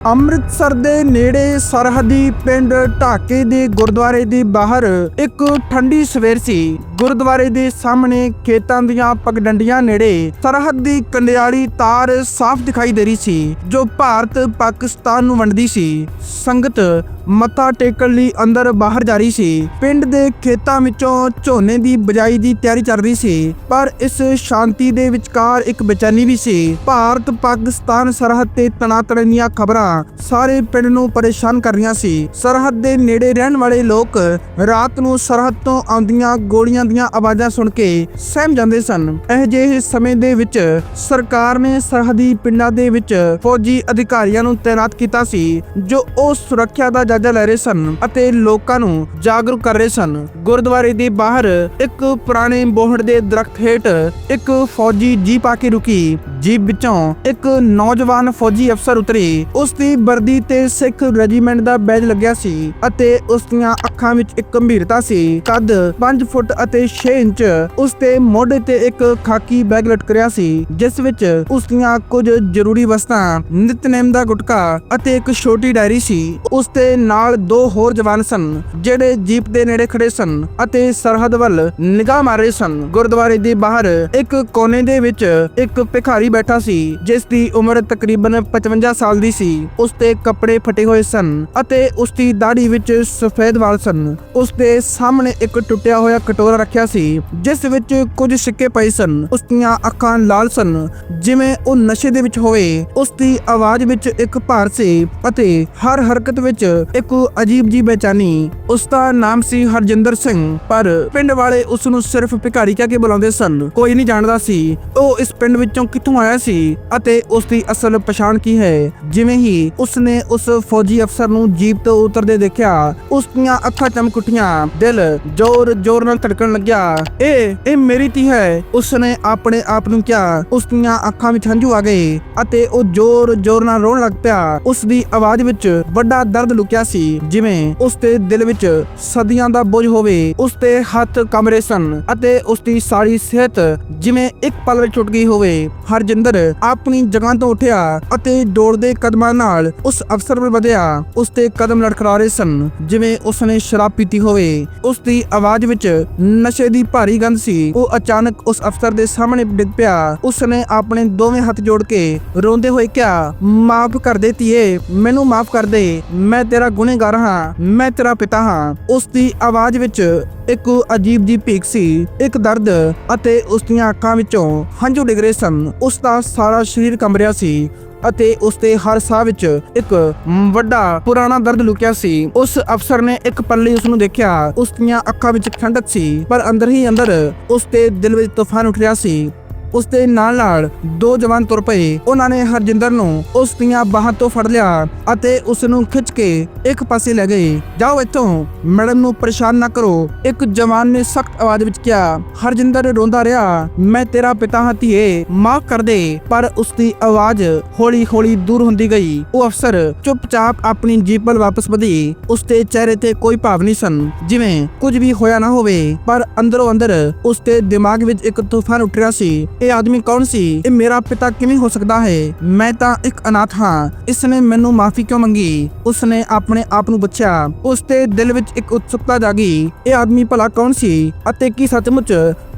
ਅੰਮ੍ਰਿਤਸਰ ਦੇ ਨੇੜੇ ਸਰਹੱਦੀ ਪਿੰਡ ਢਾਕੇ ਦੇ ਗੁਰਦੁਆਰੇ ਦੇ ਬਾਹਰ ਇੱਕ ਠੰਡੀ ਸਵੇਰ ਸੀ। ਗੁਰਦੁਆਰੇ ਦੇ ਸਾਹਮਣੇ ਖੇਤਾਂ ਦੀਆਂ ਪਗਡੰਡੀਆਂ ਨੇੜੇ ਸਰਹੱਦ ਦੀ ਕੰਡਿਆਲੀ ਤਾਰ ਸਾਫ਼ ਦਿਖਾਈ ਦੇ ਰਹੀ ਸੀ, ਜੋ ਭਾਰਤ ਪਾਕਿਸਤਾਨ ਨੂੰ ਵੰਡਦੀ ਸੀ। ਸੰਗਤ ਮੱਥਾ ਟੇਕਣ ਲਈ ਅੰਦਰ ਬਾਹਰ ਜਾ ਰਹੀ ਸੀ। ਪਿੰਡ ਦੇ ਖੇਤਾਂ ਵਿੱਚੋਂ ਝੋਨੇ ਦੀ ਬਜਾਈ ਦੀ ਤਿਆਰੀ ਚੱਲ ਰਹੀ ਸੀ, ਪਰ ਇਸ ਸ਼ਾਂਤੀ ਦੇ ਵਿਚਕਾਰ ਇੱਕ ਬੇਚੈਨੀ ਵੀ ਸੀ। ਭਾਰਤ ਪਾਕਿਸਤਾਨ ਸਰਹੱਦ ਤੇ ਤਣਾਤਣ ਦੀਆਂ ਖਬਰਾਂ ਸਾਰੇ ਪਿੰਡ ਨੂੰ ਪਰੇਸ਼ਾਨ ਕਰ ਰਹੀਆਂ ਸੀ। ਸਰਹੱਦ ਦੇ ਨੇੜੇ ਰਹਿਣ ਵਾਲੇ ਲੋਕ ਰਾਤ ਨੂੰ ਸਰਹੱਦ ਤੋਂ ਆਉਂਦੀਆਂ ਗੋਲੀਆਂ ਦੀਆਂ ਆਵਾਜ਼ਾਂ ਸੁਣ ਕੇ ਸਹਿਮ ਜਾਂਦੇ ਸਨ। ਇਹ ਜਿਹੇ ਸਮੇਂ ਦੇ ਵਿੱਚ ਸਰਕਾਰ ਨੇ ਸਰਹੱਦੀ ਪਿੰਡਾਂ ਦੇ ਵਿੱਚ ਫੌਜੀ ਅਧਿਕਾਰੀਆਂ ਨੂੰ ਤਾਇਨਾਤ ਕੀਤਾ ਸੀ, ਜੋ ਉਹ ਸੁਰੱਖਿਆ ਦਾ ਜਾਇਜ਼ਾ ਲੈ ਰਹੇ ਸਨ ਅਤੇ ਲੋਕਾਂ ਨੂੰ ਜਾਗਰੂਕ ਕਰ ਰਹੇ ਸਨ। ਗੁਰਦੁਆਰੇ ਦੇ ਬਾਹਰ ਇੱਕ ਪੁਰਾਣੇ ਬੋਹੜ ਦੇ ਦਰਖਤ ਹੇਠ ਇੱਕ ਫੌਜੀ ਜੀਪ ਆ ਕੇ ਰੁਕੀ। ਜੀਪ ਵਿੱਚੋਂ ਇੱਕ ਨੌਜਵਾਨ ਫੌਜੀ ਅਫਸਰ ਉਤਰੇ। ਉਸ ਦੀ ਵਰਦੀ ਤੇ ਸਿੱਖ ਰੈਜੀਮੈਂਟ ਦਾ ਬੈਜ ਲੱਗਿਆ ਸੀ ਅਤੇ ਉਸ ਦੀਆਂ ਅੱਖਾਂ ਵਿੱਚ ਇੱਕ ਗੰਭੀਰਤਾ ਸੀ। ਕੱਦ 5 ਫੁੱਟ ਅਤੇ 6 ਇੰਚ ਉਸ ਦੇ ਮੋਢੇ ਤੇ ਇੱਕ ਖਾਕੀ ਬੈਗ ਲਟਕ ਰਿਹਾ ਸੀ, ਜਿਸ ਵਿੱਚ ਉਸ ਦੀਆਂ ਕੁਝ ਜ਼ਰੂਰੀ ਵਸਤਾਂ, ਨਿਤਨੇਮ ਦਾ ਗੁਟਕਾ ਅਤੇ ਇੱਕ ਛੋਟੀ ਡਾਇਰੀ ਸੀ। ਉਸ ਦੇ ਨਾਲ ਦੋ ਹੋਰ ਜਵਾਨ ਸਨ, ਜਿਹੜੇ ਜੀਪ ਦੇ ਨੇੜੇ ਖੜੇ ਸਨ ਅਤੇ ਸਰਹੱਦ ਵੱਲ ਨਿਗਾਹ ਮਾਰ ਰਹੇ ਸਨ। ਗੁਰਦੁਆਰੇ ਦੇ ਬਾਹਰ ਇੱਕ ਕੋਨੇ ਦੇ ਵਿੱਚ ਇੱਕ ਭਿਖਾਰੀ ਬੈਠਾ ਸੀ, ਜਿਸ ਦੀ ਉਮਰ ਤਕਰੀਬਨ 55 ਸਾਲ ਦੀ ਸੀ। ਉਸ ਦੇ ਕੱਪੜੇ ਫਟੇ ਹੋਏ ਸਨ ਅਤੇ ਉਸ ਦੀ ਦਾੜੀ ਵਿੱਚ ਸਫੇਦ ਵਾਲ ਸਨ। ਉਸ ਦੇ ਸਾਹਮਣੇ ਇੱਕ ਟੁੱਟਿਆ ਹੋਇਆ ਕਟੋਰਾ ਰੱਖਿਆ ਸੀ, ਜਿਸ ਵਿੱਚ ਕੁਝ ਸਿੱਕੇ ਪਏ ਸਨ। ਉਸ ਦੀਆਂ ਅੱਖਾਂ ਲਾਲ ਸਨ। ਜਿਵੇਂ ਉਹ ਨਸ਼ੇ ਦੇ ਵਿੱਚ ਹੋਵੇ ਉਸ ਦੀ ਆਵਾਜ਼ ਵਿੱਚ ਇੱਕ ਭਾਰ ਸੀ ਅਤੇ ਹਰ ਹਰਕਤ ਵਿੱਚ ਇੱਕ ਅਜੀਬ ਜੀ ਬੇਚੈਨੀ। ਉਸ ਦਾ ਨਾਮ ਸੀ ਹਰਜਿੰਦਰ ਸਿੰਘ, ਪਰ ਪਿੰਡ ਵਾਲੇ ਉਸ ਨੂੰ ਸਿਰਫ ਭਿਕਾਰੀ ਕਹਿ ਕੇ ਬੁਲਾਉਂਦੇ ਸਨ। ਕੋਈ ਨਹੀਂ ਜਾਣਦਾ ਸੀ, ਉਹ ਇਸ ਪਿੰਡ ਵਿੱਚੋਂ ਕਿੱਥੋਂ ਆਇਆ ਸੀ ਅਤੇ ਉਸ ਦੀ ਅਸਲ ਪਛਾਣ ਕੀ ਹੈ। ਜਿਵੇਂ ਹੀ ਉਸ ਨੇ ਉਸ ਫੌਜੀ ਅਫਸਰ ਨੂੰ ਜੀਪ ਤੋਂ ਉਤਰਦੇ ਦੇਖਿਆ। ਉਸ ਦੀਆਂ ਅੱਖਾਂ ਚਮਕ ਉੱਠੀਆਂ ਦਿਲ ਜ਼ੋਰ ਜ਼ੋਰ ਨਾਲ ਧੜਕਣ ਲੱਗਿਆ। ਇਹ ਇਹ ਮੇਰੀ ਧੀ ਹੈ। ਉਸ ਆਪਣੇ ਆਪ ਨੂੰ ਕਿਹਾ। ਉਸ ਦੀਆਂ ਅੱਖਾਂ ਵਿੱਚ ਹੰਝੂ ਆ ਗਏ ਅਤੇ ਉਹ ਜ਼ੋਰ ਜ਼ੋਰ ਨਾਲ ਰੋਣ ਲੱਗ ਪਿਆ। ਉਸ ਦੀ ਆਵਾਜ਼ ਵਿੱਚ ਵੱਡਾ ਦਰਦ ਲੁਕਿਆ ਸੀ, ਜਿਵੇਂ ਉਸ ਦੇ ਦਿਲ ਵਿੱਚ ਸਦੀਆਂ ਦਾ ਬੋਝ ਹੋਵੇ। ਉਸ ਦੇ ਹੱਥ ਕਮਰੇ ਸਨ ਅਤੇ ਉਸ ਦੀ ਸਾਰੀ ਸਿਹਤ ਜਿਵੇਂ ਇੱਕ ਪਲ ਵਿੱਚ ਟੁੱਟ ਗਈ ਹੋਵੇ। ਹਰਜਿੰਦਰ ਆਪਣੀ ਜਗ੍ਹਾ ਤੋਂ ਉੱਠਿਆ ਅਤੇ ਦੌੜਦੇ ਕਦਮਾਂ ਨਾਲ ਉਸ ਅਫਸਰ ਵਧਿਆ। ਉਸ ਦੇ ਕਦਮ ਲੜਖੜਾ ਰਹੇ ਸਨ, ਜਿਵੇਂ ਉਸ ਨੇ ਸ਼ਰਾਬ ਪੀਤੀ ਹੋਵੇ। ਉਸ ਦੀ ਆਵਾਜ਼ ਵਿੱਚ ਨਸ਼ੇ ਦੀ ਭਾਰੀ ਗੰਧ ਸੀ। ਉਹ ਅਚਾਨਕ ਉਸ ਅਫਸਰ ਦੇ ਸਾਹਮਣੇ ਡਿੱਗ ਪਿਆ। ਉਸ ਨੇ ਆਪਣੇ ਦੋਵੇਂ ਹੱਥ ਜੋੜ ਕੇ ਰੋਂਦੇ ਹੋਏ ਕਿਹਾ, ਮਾਫ ਕਰ ਦੇ ਧੀਏ, ਮੈਨੂੰ ਮਾਫ ਕਰ ਦੇ। ਮੈਂ ਤੇਰਾ ਗੁਨੇਗਾਰ ਹਾਂ, ਮੈਂ ਤੇਰਾ ਪਿਤਾ ਹਾਂ। ਉਸ ਦੀ ਆਵਾਜ਼ ਵਿੱਚ ਇੱਕ ਅਜੀਬ ਜੀ ਭੀਖ ਸੀ, ਇੱਕ ਦਰਦ ਅਤੇ ਉਸ ਦੀਆਂ ਅੱਖਾਂ ਵਿੱਚੋਂ ਹੰਝੂ ਡਿੱਗ ਰਹੇ ਸਨ। ਉਸ ਦਾ ਸਾਰਾ ਸਰੀਰ ਕੰਬ ਰਿਹਾ ਸੀ। ਅਤੇ ਉਸ ਦੇ ਹਰ ਸਾਹ ਵਿੱਚ ਇੱਕ ਵੱਡਾ ਪੁਰਾਣਾ ਦਰਦ ਲੁਕਿਆ ਸੀ। ਉਸ ਅਫਸਰ ਨੇ ਇੱਕ ਪਲ ਲਈ ਉਸ ਨੂੰ ਦੇਖਿਆ। ਉਸ ਦੀਆਂ ਅੱਖਾਂ ਵਿੱਚ ਠੰਡਕ ਸੀ, ਪਰ ਅੰਦਰ ਹੀ ਅੰਦਰ ਉਸ ਦੇ ਦਿਲ ਵਿੱਚ ਤੂਫਾਨ ਉੱਠ ਰਿਹਾ ਸੀ। ਉਸ ਦੇ ਨਾਲ ਨਾਲ ਦੋ ਜਵਾਨ ਤੁਰ ਪਏ। ਉਹਨਾਂ ਨੇ ਹਰਜਿੰਦਰ ਨੂੰ ਉਸ ਦੀਆਂ ਬਾਹਾਂ ਤੋਂ ਫੜ ਲਿਆ ਅਤੇ ਉਸ ਨੂੰ ਖਿੱਚ ਕੇ ਇੱਕ ਪਾਸੇ ਲੈ ਗਏ। ਜਾਓ ਇੱਥੋਂ। ਮੈਡਮ ਨੂੰ ਪਰੇਸ਼ਾਨ ਨਾ ਕਰੋ। ਇੱਕ ਜਵਾਨ ਨੇ ਸਖਤ ਆਵਾਜ਼ ਵਿੱਚ ਕਿਹਾ, ਹਰਜਿੰਦਰ ਰੋਂਦਾ ਰਿਹਾ। ਮੈਂ ਤੇਰਾ ਪਿਤਾ ਹਾਂ ਧੀਏ, ਮਾਫ ਕਰ ਦੇ। ਪਰ ਉਸ ਦੀ ਆਵਾਜ਼ ਹੌਲੀ ਹੌਲੀ ਦੂਰ ਹੁੰਦੀ ਗਈ। ਉਹ ਅਫਸਰ ਚੁੱਪਚਾਪ ਆਪਣੀ ਜੀਪ ਵੱਲ ਵਾਪਸ ਵਧੀ। ਉਸ ਦੇ ਚਿਹਰੇ ਤੇ ਕੋਈ ਭਾਵ ਨਹੀਂ ਸਨ, ਜਿਵੇਂ ਕੁਝ ਵੀ ਹੋਇਆ ਨਾ ਹੋਵੇ। ਪਰ ਅੰਦਰੋਂ ਅੰਦਰ ਉਸ ਦੇ ਦਿਮਾਗ ਵਿੱਚ ਇੱਕ ਤੂਫਾਨ ਉੱਠ ਰਿਹਾ ਸੀ। ਇਹ ਆਦਮੀ ਕੌਣ ਸੀ? ਇਹ ਮੇਰਾ ਪਿਤਾ ਕਿਵੇਂ ਹੋ ਸਕਦਾ ਹੈ? ਮੈਂ ਤਾਂ ਇੱਕ ਅਨਾਥ ਹਾਂ। ਇਸ ਨੇ ਮੈਨੂੰ ਮਾਫੀ ਕਿਉਂ ਮੰਗੀ? ਉਸ ਨੇ ਆਪਣੇ ਆਪ ਨੂੰ ਪੁੱਛਿਆ ਉਸ ਦੇ ਦਿਲ ਵਿੱਚ ਇੱਕ ਉਤਸੁਕਤਾ ਜਾਗੀ। ਇਹ ਆਦਮੀ ਭਲਾ ਕੌਣ ਸੀ ਅਤੇ ਕੀ ਸੱਚਮੁੱਚ